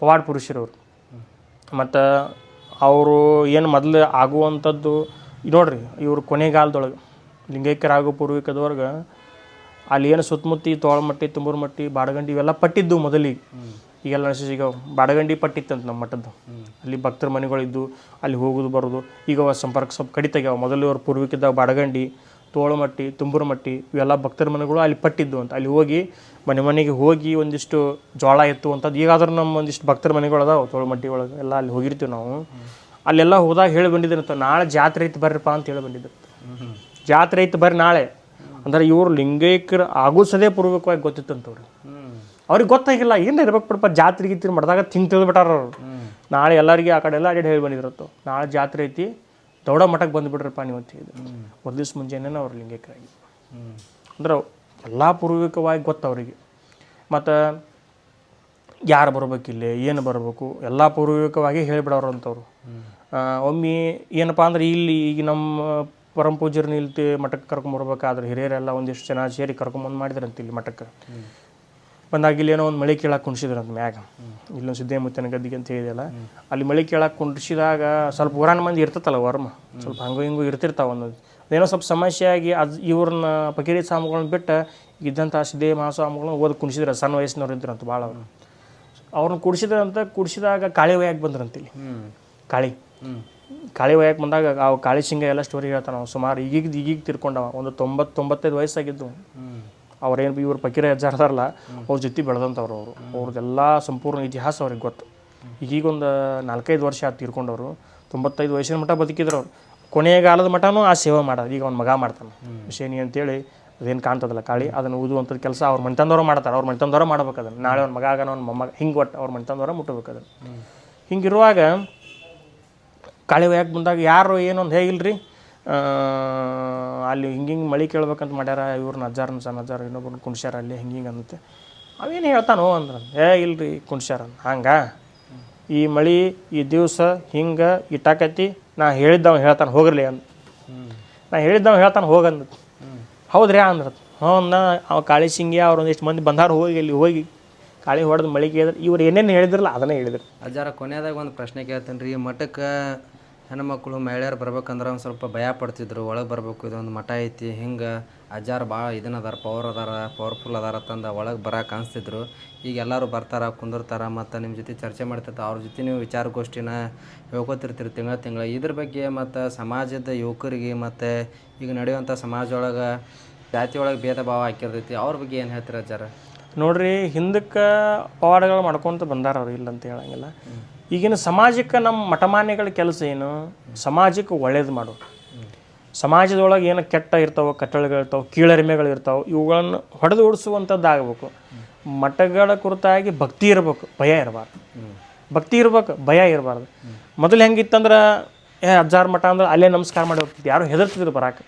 ಪವಾಡ್ ಪುರುಷರವ್ರು. ಮತ್ತು ಅವರು ಏನು ಮೊದಲು ಆಗುವಂಥದ್ದು ನೋಡಿರಿ ಇವ್ರು ಕೊನೆಗಾಲದೊಳಗೆ ಲಿಂಗೈಕ್ಯರಾಗೋ ಪೂರ್ವಿಕದವ್ರಿಗೆ ಅಲ್ಲಿ ಏನು ಸುತ್ತಮುತ್ತಿ ತೋಳಮಟ್ಟಿ ತುಂಬೂರ್ಮಟ್ಟಿ ಬಾಡಗಂಡಿ ಇವೆಲ್ಲ ಪಟ್ಟಿದ್ದು ಮೊದಲಿಗೆ. ಈಗೆಲ್ಲ ನಶಿಸಿ ಈಗ ಬಾಡಗಂಡಿ ಪಟ್ಟಿತ್ತಂತ ನಮ್ಮ ಮಠದ್ದು. ಅಲ್ಲಿ ಭಕ್ತರ ಮನೆಗಳಿದ್ದು ಅಲ್ಲಿ ಹೋಗೋದು ಬರೋದು ಈಗ ಸಂಪರ್ಕ ಸ್ವಲ್ಪ ಕಡಿತಾಗ್ಯಾವ. ಮೊದಲು ಇವ್ರ ಪೂರ್ವಿಕದಾಗ ಬಾಡಗಂಡಿ ತೋಳಮಟ್ಟಿ ತುಂಬುರಮಟ್ಟಿ ಇವೆಲ್ಲ ಭಕ್ತರ ಮನೆಗಳು ಅಲ್ಲಿ ಪಟ್ಟಿದ್ದು ಅಂತ. ಅಲ್ಲಿ ಹೋಗಿ ಮನೆ ಮನೆಗೆ ಹೋಗಿ ಒಂದಿಷ್ಟು ಜೋಳ ಎತ್ತುವಂಥದ್ದು ಈಗಾದ್ರೂ ನಮ್ಮ ಒಂದಿಷ್ಟು ಭಕ್ತರ ಮನೆಗಳು ಅದಾವೆ ತೋಳಮಟ್ಟಿ ಒಳಗೆ. ಎಲ್ಲ ಅಲ್ಲಿ ಹೋಗಿರ್ತೀವಿ ನಾವು. ಅಲ್ಲೆಲ್ಲ ಹೋದಾಗ ಹೇಳಿ ಬಂದಿದ್ರಂತ ನಾಳೆ ಜಾತ್ರೆ ಐತೆ ಬರ್ರಪ್ಪ ಅಂತ ಹೇಳಿ ಬಂದಿದ್ದೆ ಜಾತ್ರೆ ಐತೆ ಬರ್ರಿ ನಾಳೆ. ಅಂದ್ರೆ ಇವರು ಲಿಂಗೈಕ್ಯರು ಆಗುಸದೇ ಪೂರ್ವಕವಾಗಿ ಗೊತ್ತಿತ್ತಂತವ್ರು ಅವ್ರಿಗೆ. ಗೊತ್ತಾಗಿಲ್ಲ. ಏನು ಇರ್ಬೇಕು ಬಿಡಪ್ಪ ಜಾತ್ರೆ ಗೀತ್ರಿ ಮಾಡಿದಾಗ ತಿಂಗ್ ತಿಳಿದ್ಬಿಟ್ಟಾರ ಅವ್ರು. ನಾಳೆ ಎಲ್ಲರಿಗೆ ಆ ಕಡೆ ಎಲ್ಲ ಅಡ್ಡಾಡಿ ಹೇಳಿ ಬಂದಿದ್ರತ್ತು ನಾಳೆ ಜಾತ್ರೆ ಐತಿ. ದೌಡ ಮಠಕ್ಕೆ ಬಂದುಬಿಟ್ರಪ್ಪ ನೀವು ಅಂತ ಹೇಳಿದ್ರು. ಒಂದು ದಿವ್ಸ ಮುಂಜಾನೆ ಅವ್ರು ಲಿಂಗೈಕ್ಯರಾಗಿ. ಅಂದ್ರೆ ಎಲ್ಲ ಪೂರ್ವಿಕವಾಗಿ ಗೊತ್ತು ಅವರಿಗೆ. ಮತ್ತು ಯಾರು ಬರಬೇಕಿಲ್ಲ ಏನು ಬರಬೇಕು ಎಲ್ಲ ಪೂರ್ವಿಕವಾಗಿ ಹೇಳಿಬಿಡೋರು ಅಂಥವ್ರು ಒಮ್ಮೆ ಏನಪ್ಪ ಅಂದ್ರೆ ಇಲ್ಲಿ ಈಗ ನಮ್ಮ ಪರಮ ಪೂಜ್ಯರನ್ನ ಇಲ್ಲಿ ತಿ- ಮಠಕ್ಕೆ ಕರ್ಕೊಂಬರ್ಬೇಕಾದ್ರೆ ಹಿರಿಯರೆಲ್ಲ ಒಂದಿಷ್ಟು ಜನ ಸೇರಿ ಕರ್ಕೊಂಬಂದು ಮಾಡಿದ್ರಂತ ಇಲ್ಲಿ ಮಠಕ್ಕೆ. ಬಂದಾಗ ಇಲ್ಲಿ ಏನೋ ಒಂದು ಮಳೆ ಕೇಳಕ್ಕೆ ಕುಣಿಸಿದ್ರಂತ ಮ್ಯಾಗ. ಇಲ್ಲೊಂದು ಸಿದ್ದೇಮುತ್ತನ ಗದ್ದಿಗೆ ಅಂತ ಹೇಳಿದೆಯಲ್ಲ ಅಲ್ಲಿ ಮಳೆ ಕೇಳಕ್ಕೆ ಕುಣಿಸಿದಾಗ ಸ್ವಲ್ಪ ಊರಾನ ಮಂದಿ ಇರ್ತೈತಲ್ಲ ವರ್ಮ ಸ್ವಲ್ಪ ಹಂಗೋ ಹಿಂಗು ಇರ್ತಿರ್ತಾವ ಅನ್ನೋದು. ಅದೇನೋ ಸ್ವಲ್ಪ ಸಮಸ್ಯೆ ಆಗಿ ಅದು ಇವ್ರನ್ನ ಪಕೀರಿ ಸ್ವಾಮಿಗಳನ್ನ ಬಿಟ್ಟು ಇದ್ದಂಥ ಸಿದ್ದೇ ಮಹಾಸ್ವಾಮಿಗಳನ್ನ ಓದಿ ಕುಣಿಸಿದ್ರೆ ಸಣ್ಣ ವಯಸ್ಸಿನವ್ರು ಇದ್ರಂತ ಭಾಳ ಅವರು. ಅವ್ರನ್ನ ಕುಡಿಸಿದ್ರಂತ ಕುಡಿಸಿದಾಗ ಕಾಳಿ ವಯಕ್ಕೆ ಬಂದ್ರಂತ ಇಲ್ಲಿ. ಕಾಳಿ. ಕಾಳಿ ವಯಕ್ಕೆ ಬಂದಾಗ ಆ ಕಾಳಿ ಸಿಂಗ ಎಲ್ಲ ಸ್ಟೋರಿ ಹೇಳ್ತಾನೆ ಸುಮಾರು ಈಗೀಗ ಈಗೀಗ ತಿರ್ಕೊಂಡವ ಒಂದು ತೊಂಬತ್ತು ತೊಂಬತ್ತೈದು ವಯಸ್ಸಾಗಿದ್ದು ಅವ್ರೇನು ಇವ್ರು ಪಕೀರ ಅಜ್ಜಾರದಾರಲ್ಲ ಅವ್ರ ಜೊತೆ ಬೆಳೆದಂಥವ್ರು ಅವರು. ಅವ್ರದ್ದೆಲ್ಲ ಸಂಪೂರ್ಣ ಇತಿಹಾಸ ಅವ್ರಿಗೆ ಗೊತ್ತು. ಈಗೀಗೊಂದು ನಾಲ್ಕೈದು ವರ್ಷ ಆತು ತೀರ್ಕೊಂಡವರು ತೊಂಬತ್ತೈದು ವಯಸ್ಸಿನ ಮಟ್ಟ ಬದುಕಿದ್ರು ಅವ್ರು. ಕೊನೆಗಾಲದ ಮಠನೂ ಆ ಸೇವೆ ಮಾಡೋದು ಈಗ ಅವ್ನ ಮಗ ಮಾಡ್ತಾನೆ. ಶನಿ ಅಂತೇಳಿ ಅದೇನು ಕಾಣ್ತದಲ್ಲ ಕಾಳಿ ಅದನ್ನು ಊದುವಂಥದ್ದು ಕೆಲಸ ಅವ್ರ ಮಣ್ತಂದವರು ಮಾಡ್ತಾರೆ. ಅವ್ರ ಮಣ್ತಂದವರು ಮಾಡ್ಬೇಕು ಅದನ್ನು. ನಾಳೆ ಅವ್ನ ಮಗ ಆಗನ ಅವ್ನ ಮೊಮ್ಮಗ ಹಿಂಗೆ ಒಟ್ಟು ಅವ್ರ ಮಣ್ತಂದವರ ಮುಟ್ಟಬೇಕು ಅದನ್ನು. ಹಿಂಗಿರುವಾಗ ಕಾಳಿ ಒಯ್ಯಕ್ಕೆ ಬಂದಾಗ ಯಾರು ಏನೊಂದು ಹೇಗಿಲ್ರಿ ಆ, ಅಲ್ಲಿ ಹಿಂಗೆ ಹಿಂಗೆ ಮಳೆ ಕೇಳ್ಬೇಕಂತ ಮಾಡ್ಯಾರ ಇವ್ರನ್ನ ಅಜ್ಜಾರನ ಸಣ್ಣ ನಜ್ಜಾರ ಇನ್ನೊಬ್ಬರು ಕುಣ್ಸ್ಯಾರ ಅಲ್ಲಿ ಹಿಂಗೆ ಹಿಂಗೆ ಅನ್ನತ್ತೆ. ಅವೇನು ಹೇಳ್ತಾನೋ ಅಂದ್ರೆ ಏ, ಇಲ್ರಿ ಕುಣ್ಸ್ಯಾರ ಹಂಗೆ? ಈ ಮಳೆ, ಈ ದಿವಸ ಹಿಂಗೆ ಇಟ್ಟಾಕತಿ, ನಾ ಹೇಳಿದ್ದವ ಹೇಳ್ತಾನೆ ಹೋಗ್ರಲಿ ಅಂತ ನಾ ಹೇಳಿದ್ದವ ಹೇಳ್ತಾನೆ ಹೋಗಂದ ಹೌದ್ರಿ ಅಂದ್ರೆ ಹ್ಞೂ ನಾ ಅವ ಕಾಳಿ ಸಿಂಗಿ ಅವ್ರು ಒಂದಿಷ್ಟು ಮಂದಿ ಬಂದಾರ ಹೋಗಿ ಇಲ್ಲಿ ಹೋಗಿ? ಕಾಳಿ ಹೊಡೆದು ಮಳಿಗೆ ಇವ್ರು ಏನೇನು ಹೇಳಿದ್ರಲ್ಲ ಅದನ್ನೇ ಹೇಳಿದ್ರು. ಅಜ್ಜಾರ ಕೊನೆಯದಾಗ ಒಂದು ಪ್ರಶ್ನೆ ಕೇಳ್ತೇನೆ ರೀ ಮಠಕ್ಕೆ ಹೆಣ್ಮಕ್ಳು ಮಹಿಳೆಯರು ಬರ್ಬೇಕಂದ್ರೆ ಒಂದು ಸ್ವಲ್ಪ ಭಯ ಪಡ್ತಿದ್ರು. ಒಳಗೆ ಬರಬೇಕು ಇದೊಂದು ಮಠ ಐತಿ. ಹಿಂಗೆ ಅಜ್ಜಾರು ಭಾಳ ಇದನ್ನ ಅದಾರ ಪವರ್ ಅದಾರ ಪವರ್ಫುಲ್ ಅದಾರ ತಂದು ಒಳಗೆ ಬರೋಕೆ ಅನಿಸ್ತಿದ್ರು. ಈಗ ಎಲ್ಲರೂ ಬರ್ತಾರೆ ಕುಂದಿರ್ತಾರ ಮತ್ತು ನಿಮ್ಮ ಜೊತೆ ಚರ್ಚೆ ಮಾಡ್ತಿರ್ತಾರೆ ಅವ್ರ ಜೊತೆ ನೀವು ವಿಚಾರಗೋಷ್ಠಿನ ಹೇಳ್ಕೊತಿರ್ತೀರಿ ತಿಂಗಳ ತಿಂಗಳ. ಇದ್ರ ಬಗ್ಗೆ ಮತ್ತು ಸಮಾಜದ ಯುವಕರಿಗೆ ಮತ್ತು ಈಗ ನಡೆಯುವಂಥ ಸಮಾಜ ಒಳಗೆ ಜಾತಿ ಒಳಗೆ ಭೇದ ಭಾವ ಹಾಕಿರ್ತೈತಿ. ಅವ್ರ ಬಗ್ಗೆ ಏನು ಹೇಳ್ತೀರ ಅಜ್ಜಾರ? ನೋಡ್ರಿ ಹಿಂದಕ್ಕೆ ಪವಾಡಗಳು ಮಾಡ್ಕೊತ ಬಂದಾರ ಅವ್ರು ಇಲ್ಲ ಅಂತ ಹೇಳಂಗಿಲ್ಲ ಈಗಿನ ಸಮಾಜಕ್ಕೆ ನಮ್ಮ ಮಠಮಾನ್ಯಗಳ ಕೆಲಸ ಏನು? ಸಮಾಜಕ್ಕೆ ಒಳ್ಳೇದು ಮಾಡೋದು ಸಮಾಜದೊಳಗೆ ಏನು ಕೆಟ್ಟ ಇರ್ತಾವೆ ಕಟ್ಟಳೆಗಳಿರ್ತಾವೆ ಕೀಳರಿಮೆಗಳು ಇರ್ತಾವೆ, ಇವುಗಳನ್ನು ಹೊಡೆದು ಓಡಿಸುವಂಥದ್ದು ಆಗಬೇಕು ಮಠಗಳ ಕುರಿತಾಗಿ ಭಕ್ತಿ ಇರಬೇಕು, ಭಯ ಇರಬಾರ್ದು. ಭಕ್ತಿ ಇರ್ಬೇಕು, ಭಯ ಇರಬಾರ್ದು. ಮೊದಲು ಹೆಂಗಿತ್ತಂದ್ರೆ, ಏ, ಅಜ್ಜಾರ ಮಠ ಅಂದ್ರೆ ಅಲ್ಲೇ ನಮಸ್ಕಾರ ಮಾಡಿ ಯಾರು ಹೆದರ್ತಿದ್ರು ಬರಾಕೆ.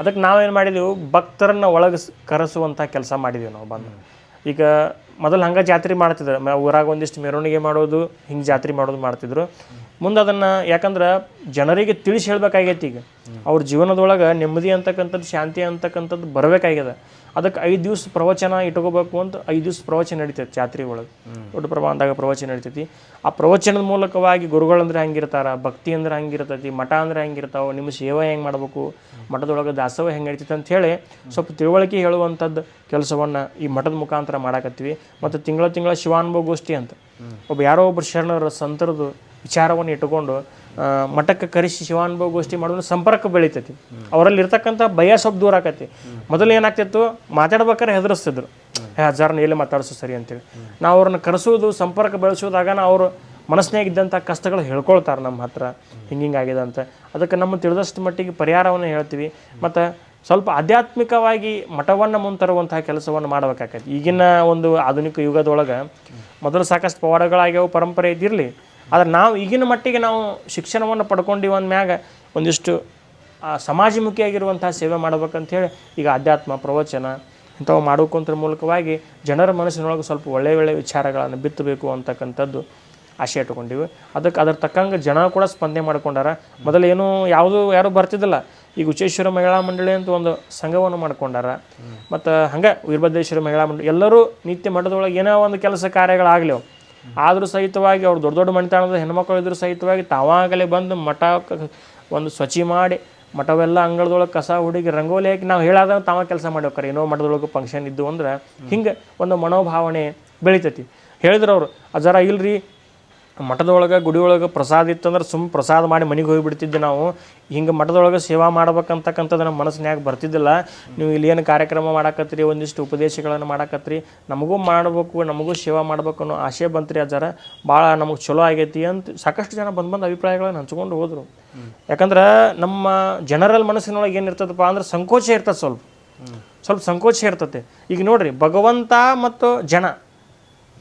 ಅದಕ್ಕೆ ನಾವೇನು ಮಾಡಿದೆವು, ಭಕ್ತರನ್ನ ಒಳಗೆ ಕರೆಸುವಂಥ ಕೆಲಸ ಮಾಡಿದೀವಿ ನಾವು ಬಂದು. ಈಗ ಮೊದಲು ಹಂಗೆ ಜಾತ್ರೆ ಮಾಡ್ತಿದ್ರು. ಊರಾಗ ಒಂದಿಷ್ಟು ಮೆರವಣಿಗೆ ಮಾಡೋದು, ಹಿಂಗೆ ಜಾತ್ರೆ ಮಾಡೋದು ಮಾಡ್ತಿದ್ರು. ಮುಂದೆ ಅದನ್ನು ಯಾಕಂದ್ರೆ ಜನರಿಗೆ ತಿಳಿಸಿ ಹೇಳ್ಬೇಕಾಗೈತಿ ಈಗ. ಅವ್ರ ಜೀವನದೊಳಗೆ ನೆಮ್ಮದಿ ಅಂತಕ್ಕಂಥದ್ದು, ಶಾಂತಿ ಅಂತಕ್ಕಂಥದ್ದು ಬರಬೇಕಾಗ್ಯದ. ಅದಕ್ಕೆ ಐದು ದಿವ್ಸ ಪ್ರವಚನ ಇಟ್ಕೋಬೇಕು ಅಂತ ಐದು ದಿವ್ಸ ಪ್ರವಚನ ನಡೀತೈತೆ ಜಾತ್ರೆ ಒಳಗೆ. ದೊಡ್ಡ ಪ್ರಮಾಣದಾಗ ಪ್ರವಚನ ನಡೀತೈತಿ. ಆ ಪ್ರವಚನದ ಮೂಲಕವಾಗಿ ಗುರುಗಳಂದ್ರೆ ಹೆಂಗಿರ್ತಾರೆ, ಭಕ್ತಿ ಅಂದ್ರೆ ಹೆಂಗಿರ್ತೈತಿ, ಮಠ ಅಂದ್ರೆ ಹೆಂಗಿರ್ತಾವೆ, ನಿಮ್ಮ ಸೇವೆ ಹೆಂಗೆ ಮಾಡಬೇಕು, ಮಠದೊಳಗೆ ದಾಸವ ಹೆಂಗೆ ನಡೀತೈತೆ ಅಂತ ಹೇಳಿ ಸ್ವಲ್ಪ ತಿಳುವಳಿಕೆ ಹೇಳುವಂಥದ್ದು ಕೆಲಸವನ್ನು ಈ ಮಠದ ಮುಖಾಂತರ ಮಾಡಾಕತ್ತೀವಿ. ಮತ್ತು ತಿಂಗಳ ತಿಂಗಳ ಶಿವಾನುಭವ ಗೋಷ್ಠಿ ಅಂತ. ಒಬ್ಬ ಯಾರೋ ಒಬ್ಬರು ಶರಣರ, ಸಂತರದು ವಿಚಾರವನ್ನು ಇಟ್ಟುಕೊಂಡು ಮಠಕ್ಕೆ ಕರೆಸಿ ಶಿವಾನುಭವ ಗೋಷ್ಠಿ ಮಾಡೋದು ಸಂಪರ್ಕ ಬೆಳೀತೈತಿ. ಅವರಲ್ಲಿ ಇರ್ತಕ್ಕಂಥ ಭಯ ಸ್ವಲ್ಪ ದೂರ ಆಕತಿ. ಮೊದಲು ಏನಾಗ್ತಿತ್ತು? ಮಾತಾಡ್ಬೇಕಾದ್ರೆ ಹೆದರಿಸ್ತಿದ್ರು. ಹಜಾರ್ನ ಎಲ್ಲಿ ಮಾತಾಡಿಸು ಸರಿ ಅಂತೇಳಿ. ನಾವು ಅವ್ರನ್ನ ಕರೆಸೋದು, ಸಂಪರ್ಕ ಬೆಳೆಸೋದಾಗನ ಅವರು ಮನಸ್ಸಿನಾಗ ಇದ್ದಂಥ ಕಷ್ಟಗಳು ಹೇಳ್ಕೊಳ್ತಾರೆ ನಮ್ಮ ಹತ್ರ. ಹಿಂಗೆ ಹಿಂಗಾಗಿದೆ ಅಂತ. ಅದಕ್ಕೆ ನಮ್ಮ ತಿಳಿದಷ್ಟು ಮಟ್ಟಿಗೆ ಪರಿಹಾರವನ್ನು ಹೇಳ್ತೀವಿ. ಮತ್ತು ಸ್ವಲ್ಪ ಆಧ್ಯಾತ್ಮಿಕವಾಗಿ ಮಠವನ್ನು ಮುಂತರುವಂತಹ ಕೆಲಸವನ್ನು ಮಾಡಬೇಕಾಗತ್ತೆ ಈಗಿನ ಒಂದು ಆಧುನಿಕ ಯುಗದೊಳಗೆ ಮೊದಲು ಸಾಕಷ್ಟು ಪವಾಡಗಳಾಗ್ಯಾವ, ಪರಂಪರೆ ಇದಿರಲಿ ಆದ್ರೆ ನಾವು ಈಗಿನ ಮಟ್ಟಿಗೆ ನಾವು ಶಿಕ್ಷಣವನ್ನು ಪಡ್ಕೊಂಡಿವಿ ಅಂದ್ಮ್ಯಾಗ ಒಂದಿಷ್ಟು ಸಮಾಜಮುಖಿಯಾಗಿರುವಂಥ ಸೇವೆ ಮಾಡ್ಬೇಕಂತೇಳಿ ಈಗ ಆಧ್ಯಾತ್ಮ ಪ್ರವಚನ ಇಂಥವು ಮಾಡೋಕ್ಕಂತರ ಮೂಲಕವಾಗಿ ಜನರ ಮನಸ್ಸಿನೊಳಗೆ ಸ್ವಲ್ಪ ಒಳ್ಳೆಯ ಒಳ್ಳೆಯ ವಿಚಾರಗಳನ್ನು ಬಿತ್ತಬೇಕು ಅಂತಕ್ಕಂಥದ್ದು ಆಶೆ ಇಟ್ಕೊಂಡಿವಿ ಅದಕ್ಕೆ ಅದ್ರ ತಕ್ಕಂಗೆ ಜನ ಕೂಡ ಸ್ಪಂದನೆ ಮಾಡ್ಕೊಂಡಾರ. ಮೊದಲು ಏನೂ ಯಾವುದೂ ಯಾರೂ ಬರ್ತಿದ್ದಿಲ್ಲ. ಈಗ ಉಚ್ಚೇಶ್ವರ ಮಹಿಳಾ ಮಂಡಳಿ ಅಂತ ಒಂದು ಸಂಘವನ್ನು ಮಾಡ್ಕೊಂಡಾರ. ಮತ್ತು ಹಂಗೆ ವೀರಭದ್ರೇಶ್ವರ ಮಹಿಳಾ ಮಂಡಳಿ ಎಲ್ಲರೂ ನಿತ್ಯ ಮಠದೊಳಗೆ ಏನೋ ಒಂದು ಕೆಲಸ ಕಾರ್ಯಗಳಾಗಲಿ ಅವು ಆದರೂ ಸಹಿತವಾಗಿ ಅವ್ರು ದೊಡ್ಡ ದೊಡ್ಡ ಮನೆತನದ ಹೆಣ್ಮಕ್ಳು ಇದ್ರೂ ಸಹಿತವಾಗಿ ತಾವಾಗಲೇ ಬಂದು ಮಠ ಒಂದು ಸ್ವಚ್ಛ ಮಾಡಿ ಮಠವೆಲ್ಲ ಅಂಗಳದೊಳಗೆ ಕಸ ಹುಡುಗಿ ರಂಗೋಲಿ ಹಾಕಿ ನಾವು ಹೇಳಾದ ತಾವ ಕೆಲಸ ಮಾಡಿ ಹೋಗ್ತಾರೆ ಏನೋ ಮಠದೊಳಗೆ ಫಂಕ್ಷನ್ ಇದ್ದು ಅಂದ್ರೆ ಹಿಂಗೆ ಒಂದು ಮನೋಭಾವನೆ ಬೆಳಿತೈತಿ. ಹೇಳಿದ್ರು ಅವರು ಅಜರ ಇಲ್ರಿ ಮಠದೊಳಗೆ ಗುಡಿ ಒಳಗೆ ಪ್ರಸಾದ ಇತ್ತಂದ್ರೆ ಸುಮ್ಮ ಪ್ರಸಾದ ಮಾಡಿ ಮನೆಗೆ ಹೋಗಿಬಿಡ್ತಿದ್ದೆ ನಾವು. ಹಿಂಗೆ ಮಠದೊಳಗೆ ಸೇವಾ ಮಾಡ್ಬೇಕಂತಕ್ಕಂಥದ್ದು ನಮ್ಮ ಮನಸ್ಸಿನ್ಯಾಗ ಬರ್ತಿದ್ದಿಲ್ಲ. ನೀವು ಇಲ್ಲಿ ಏನು ಕಾರ್ಯಕ್ರಮ ಮಾಡಾಕತ್ರಿ ಒಂದಿಷ್ಟು ಉಪದೇಶಗಳನ್ನು ಮಾಡಾಕತ್ರಿ ನಮಗೂ ಮಾಡಬೇಕು, ನಮಗೂ ಸೇವಾ ಮಾಡ್ಬೇಕು ಅನ್ನೋ ಆಶೆ ಬಂತ್ರಿ ಅದರ ಭಾಳ ನಮಗೆ ಚಲೋ ಆಗೈತಿ ಅಂತ ಸಾಕಷ್ಟು ಜನ ಬಂದು ಬಂದು ಅಭಿಪ್ರಾಯಗಳನ್ನು ಹಂಚ್ಕೊಂಡು ಹೋದರು. ಯಾಕಂದ್ರೆ ನಮ್ಮ ಜನರಲ್ ಮನಸ್ಸಿನೊಳಗೆ ಏನಿರ್ತದಪ್ಪ ಅಂದ್ರೆ ಸಂಕೋಚ ಇರ್ತದೆ ಸ್ವಲ್ಪ. ಸ್ವಲ್ಪ ಸಂಕೋಚ ಇರ್ತತೆ. ಈಗ ನೋಡ್ರಿ ಭಗವಂತ ಮತ್ತು ಜನ.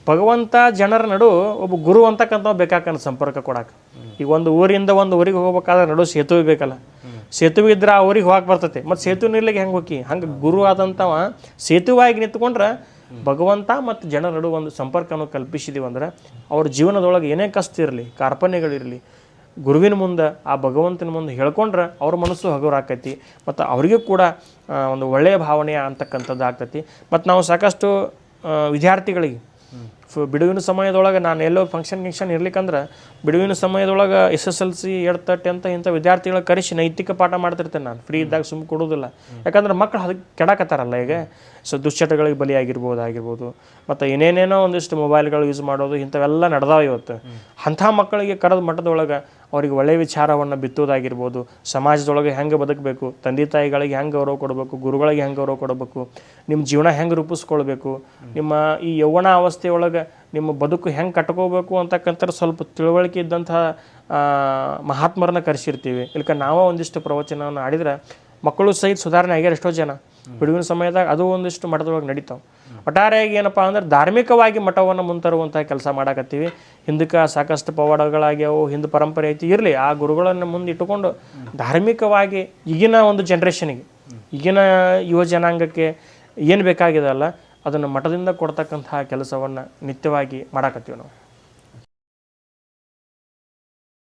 ಭಗವಂತ ಜನರ ನಡು ಒಬ್ಬ ಗುರು ಅಂತಕ್ಕಂಥವ್ ಬೇಕಾಕಂತ ಸಂಪರ್ಕ ಕೊಡಕ್ಕೆ ಈಗ ಒಂದು ಊರಿಂದ ಒಂದು ಊರಿಗೆ ಹೋಗ್ಬೇಕಾದ್ರೆ ನಡು ಸೇತುವೆ ಬೇಕಲ್ಲ. ಸೇತುವೆ ಇದ್ರೆ ಆ ಊರಿಗೆ ಹೋಗಕ್ಕೆ ಬರ್ತೈತೆ. ಮತ್ತು ಸೇತುವೆ ನಿರ್ಲಿಕ್ಕೆ ಹೆಂಗೆ ಹೋಗಿ ಹಂಗೆ ಗುರು ಆದಂಥವ ಸೇತುವಾಗಿ ನಿಂತ್ಕೊಂಡ್ರೆ ಭಗವಂತ ಮತ್ತು ಜನರ ನಡು ಒಂದು ಸಂಪರ್ಕವನ್ನು ಕಲ್ಪಿಸಿದೀವಿ ಅಂದ್ರೆ ಅವ್ರ ಜೀವನದೊಳಗೆ ಏನೇ ಕಷ್ಟ ಇರಲಿ ಕಾರ್ಪಣ್ಯಗಳಿರಲಿ ಗುರುವಿನ ಮುಂದೆ, ಆ ಭಗವಂತನ ಮುಂದೆ ಹೇಳ್ಕೊಂಡ್ರೆ ಅವ್ರ ಮನಸ್ಸು ಹಗುರ ಆಕೈತಿ. ಮತ್ತು ಅವರಿಗೂ ಕೂಡ ಒಂದು ಒಳ್ಳೆಯ ಭಾವನೆ ಅಂತಕ್ಕಂಥದ್ದು ಆಗ್ತೈತಿ. ಮತ್ತು ನಾವು ಸಾಕಷ್ಟು ವಿದ್ಯಾರ್ಥಿಗಳಿಗೆ ಬಿಡುವಿನ ಸಮಯದೊಳಗೆ ನಾನು ಎಲ್ಲೋ ಫಂಕ್ಷನ್ ಗಿಂಕ್ಷನ್ ಇರ್ಲಿಕ್ಕಂದ್ರೆ ಬಿಡುವಿನ ಸಮಯದೊಳಗೆ ಎಸ್ ಎಸ್ ಎಲ್ ಸಿ ಎರಡು ತಟ್ಟೆ ಅಂತ ಇಂಥ ವಿದ್ಯಾರ್ಥಿಗಳ ಕರೆಸಿ ನೈತಿಕ ಪಾಠ ಮಾಡ್ತಿರ್ತೇನೆ ನಾನು. ಫ್ರೀ ಇದ್ದಾಗ ಸುಮ್ಮನೆ ಕೊಡೋದಿಲ್ಲ ಯಾಕಂದ್ರೆ ಮಕ್ಕಳು ಅದಕ್ಕೆ ಕೆಡಕತ್ತಾರಲ್ಲ ಈಗ. ಸೊ ದುಶ್ಚಟಗಳಿಗೆ ಬಲಿಯಾಗಿರ್ಬೋದು, ಆಗಿರ್ಬೋದು. ಮತ್ತು ಏನೇನೇನೋ ಒಂದಿಷ್ಟು ಮೊಬೈಲ್ಗಳು ಯೂಸ್ ಮಾಡೋದು, ಇಂಥವೆಲ್ಲ ನಡೆದಾವ ಇವತ್ತು. ಅಂಥ ಮಕ್ಕಳಿಗೆ ಕರೆದ ಮಟ್ಟದೊಳಗೆ ಅವ್ರಿಗೆ ಒಳ್ಳೆಯ ವಿಚಾರವನ್ನು ಬಿತ್ತೋದಾಗಿರ್ಬೋದು. ಸಮಾಜದೊಳಗೆ ಹೆಂಗೆ ಬದುಕಬೇಕು? ತಂದೆ ತಾಯಿಗಳಿಗೆ ಹೆಂಗೆ ಗೌರವ ಕೊಡಬೇಕು? ಗುರುಗಳಿಗೆ ಹೆಂಗೆ ಗೌರವ ಕೊಡಬೇಕು? ನಿಮ್ಮ ಜೀವನ ಹೆಂಗೆ ರೂಪಿಸ್ಕೊಳ್ಬೇಕು? ನಿಮ್ಮ ಈ ಯೌವನ ಅವಸ್ಥೆಯೊಳಗೆ ನಿಮ್ಮ ಬದುಕು ಹೆಂಗೆ ಕಟ್ಕೋಬೇಕು ಅಂತಕ್ಕಂಥ ಸ್ವಲ್ಪ ತಿಳುವಳಿಕೆ ಇದ್ದಂಥ ಮಹಾತ್ಮರನ್ನ ಕರೆಸಿರ್ತೀವಿ. ಇಲ್ಕ ನಾವೇ ಒಂದಿಷ್ಟು ಪ್ರವಚನವನ್ನು ಆಡಿದ್ರೆ ಮಕ್ಕಳು ಸಹಿತ ಸುಧಾರಣೆ ಆಗ್ಯಾರ ಎಷ್ಟೋ ಜನ. ಬಿಡುವಿನ ಸಮಯದಾಗ ಅದು ಒಂದಿಷ್ಟು ಮಠದೊಳಗೆ ನಡೀತಾವೆ. ಒಟ್ಟಾರೆಯಾಗಿ ಏನಪ್ಪ ಅಂದ್ರೆ ಧಾರ್ಮಿಕವಾಗಿ ಮಠವನ್ನು ಮುಂತರುವಂಥ ಕೆಲಸ ಮಾಡಾಕತ್ತೀವಿ. ಹಿಂದಕ್ಕೆ ಸಾಕಷ್ಟು ಪವಾಡಗಳಾಗ್ಯಾವು, ಹಿಂದೂ ಪರಂಪರೆ ಐತಿ, ಇರಲಿ. ಆ ಗುರುಗಳನ್ನು ಮುಂದೆ ಇಟ್ಟುಕೊಂಡು ಧಾರ್ಮಿಕವಾಗಿ ಈಗಿನ ಒಂದು ಜನ್ರೇಷನಿಗೆ ಈಗಿನ ಯುವ ಜನಾಂಗಕ್ಕೆ ಏನು ಬೇಕಾಗಿದೆ ಅಲ್ಲ ಅದನ್ನು ಮಠದಿಂದ ಕೊಡ್ತಕ್ಕಂತಹ ಕೆಲಸವನ್ನು ನಿತ್ಯವಾಗಿ ಮಾಡಾಕತ್ತೀವಿ ನಾವು.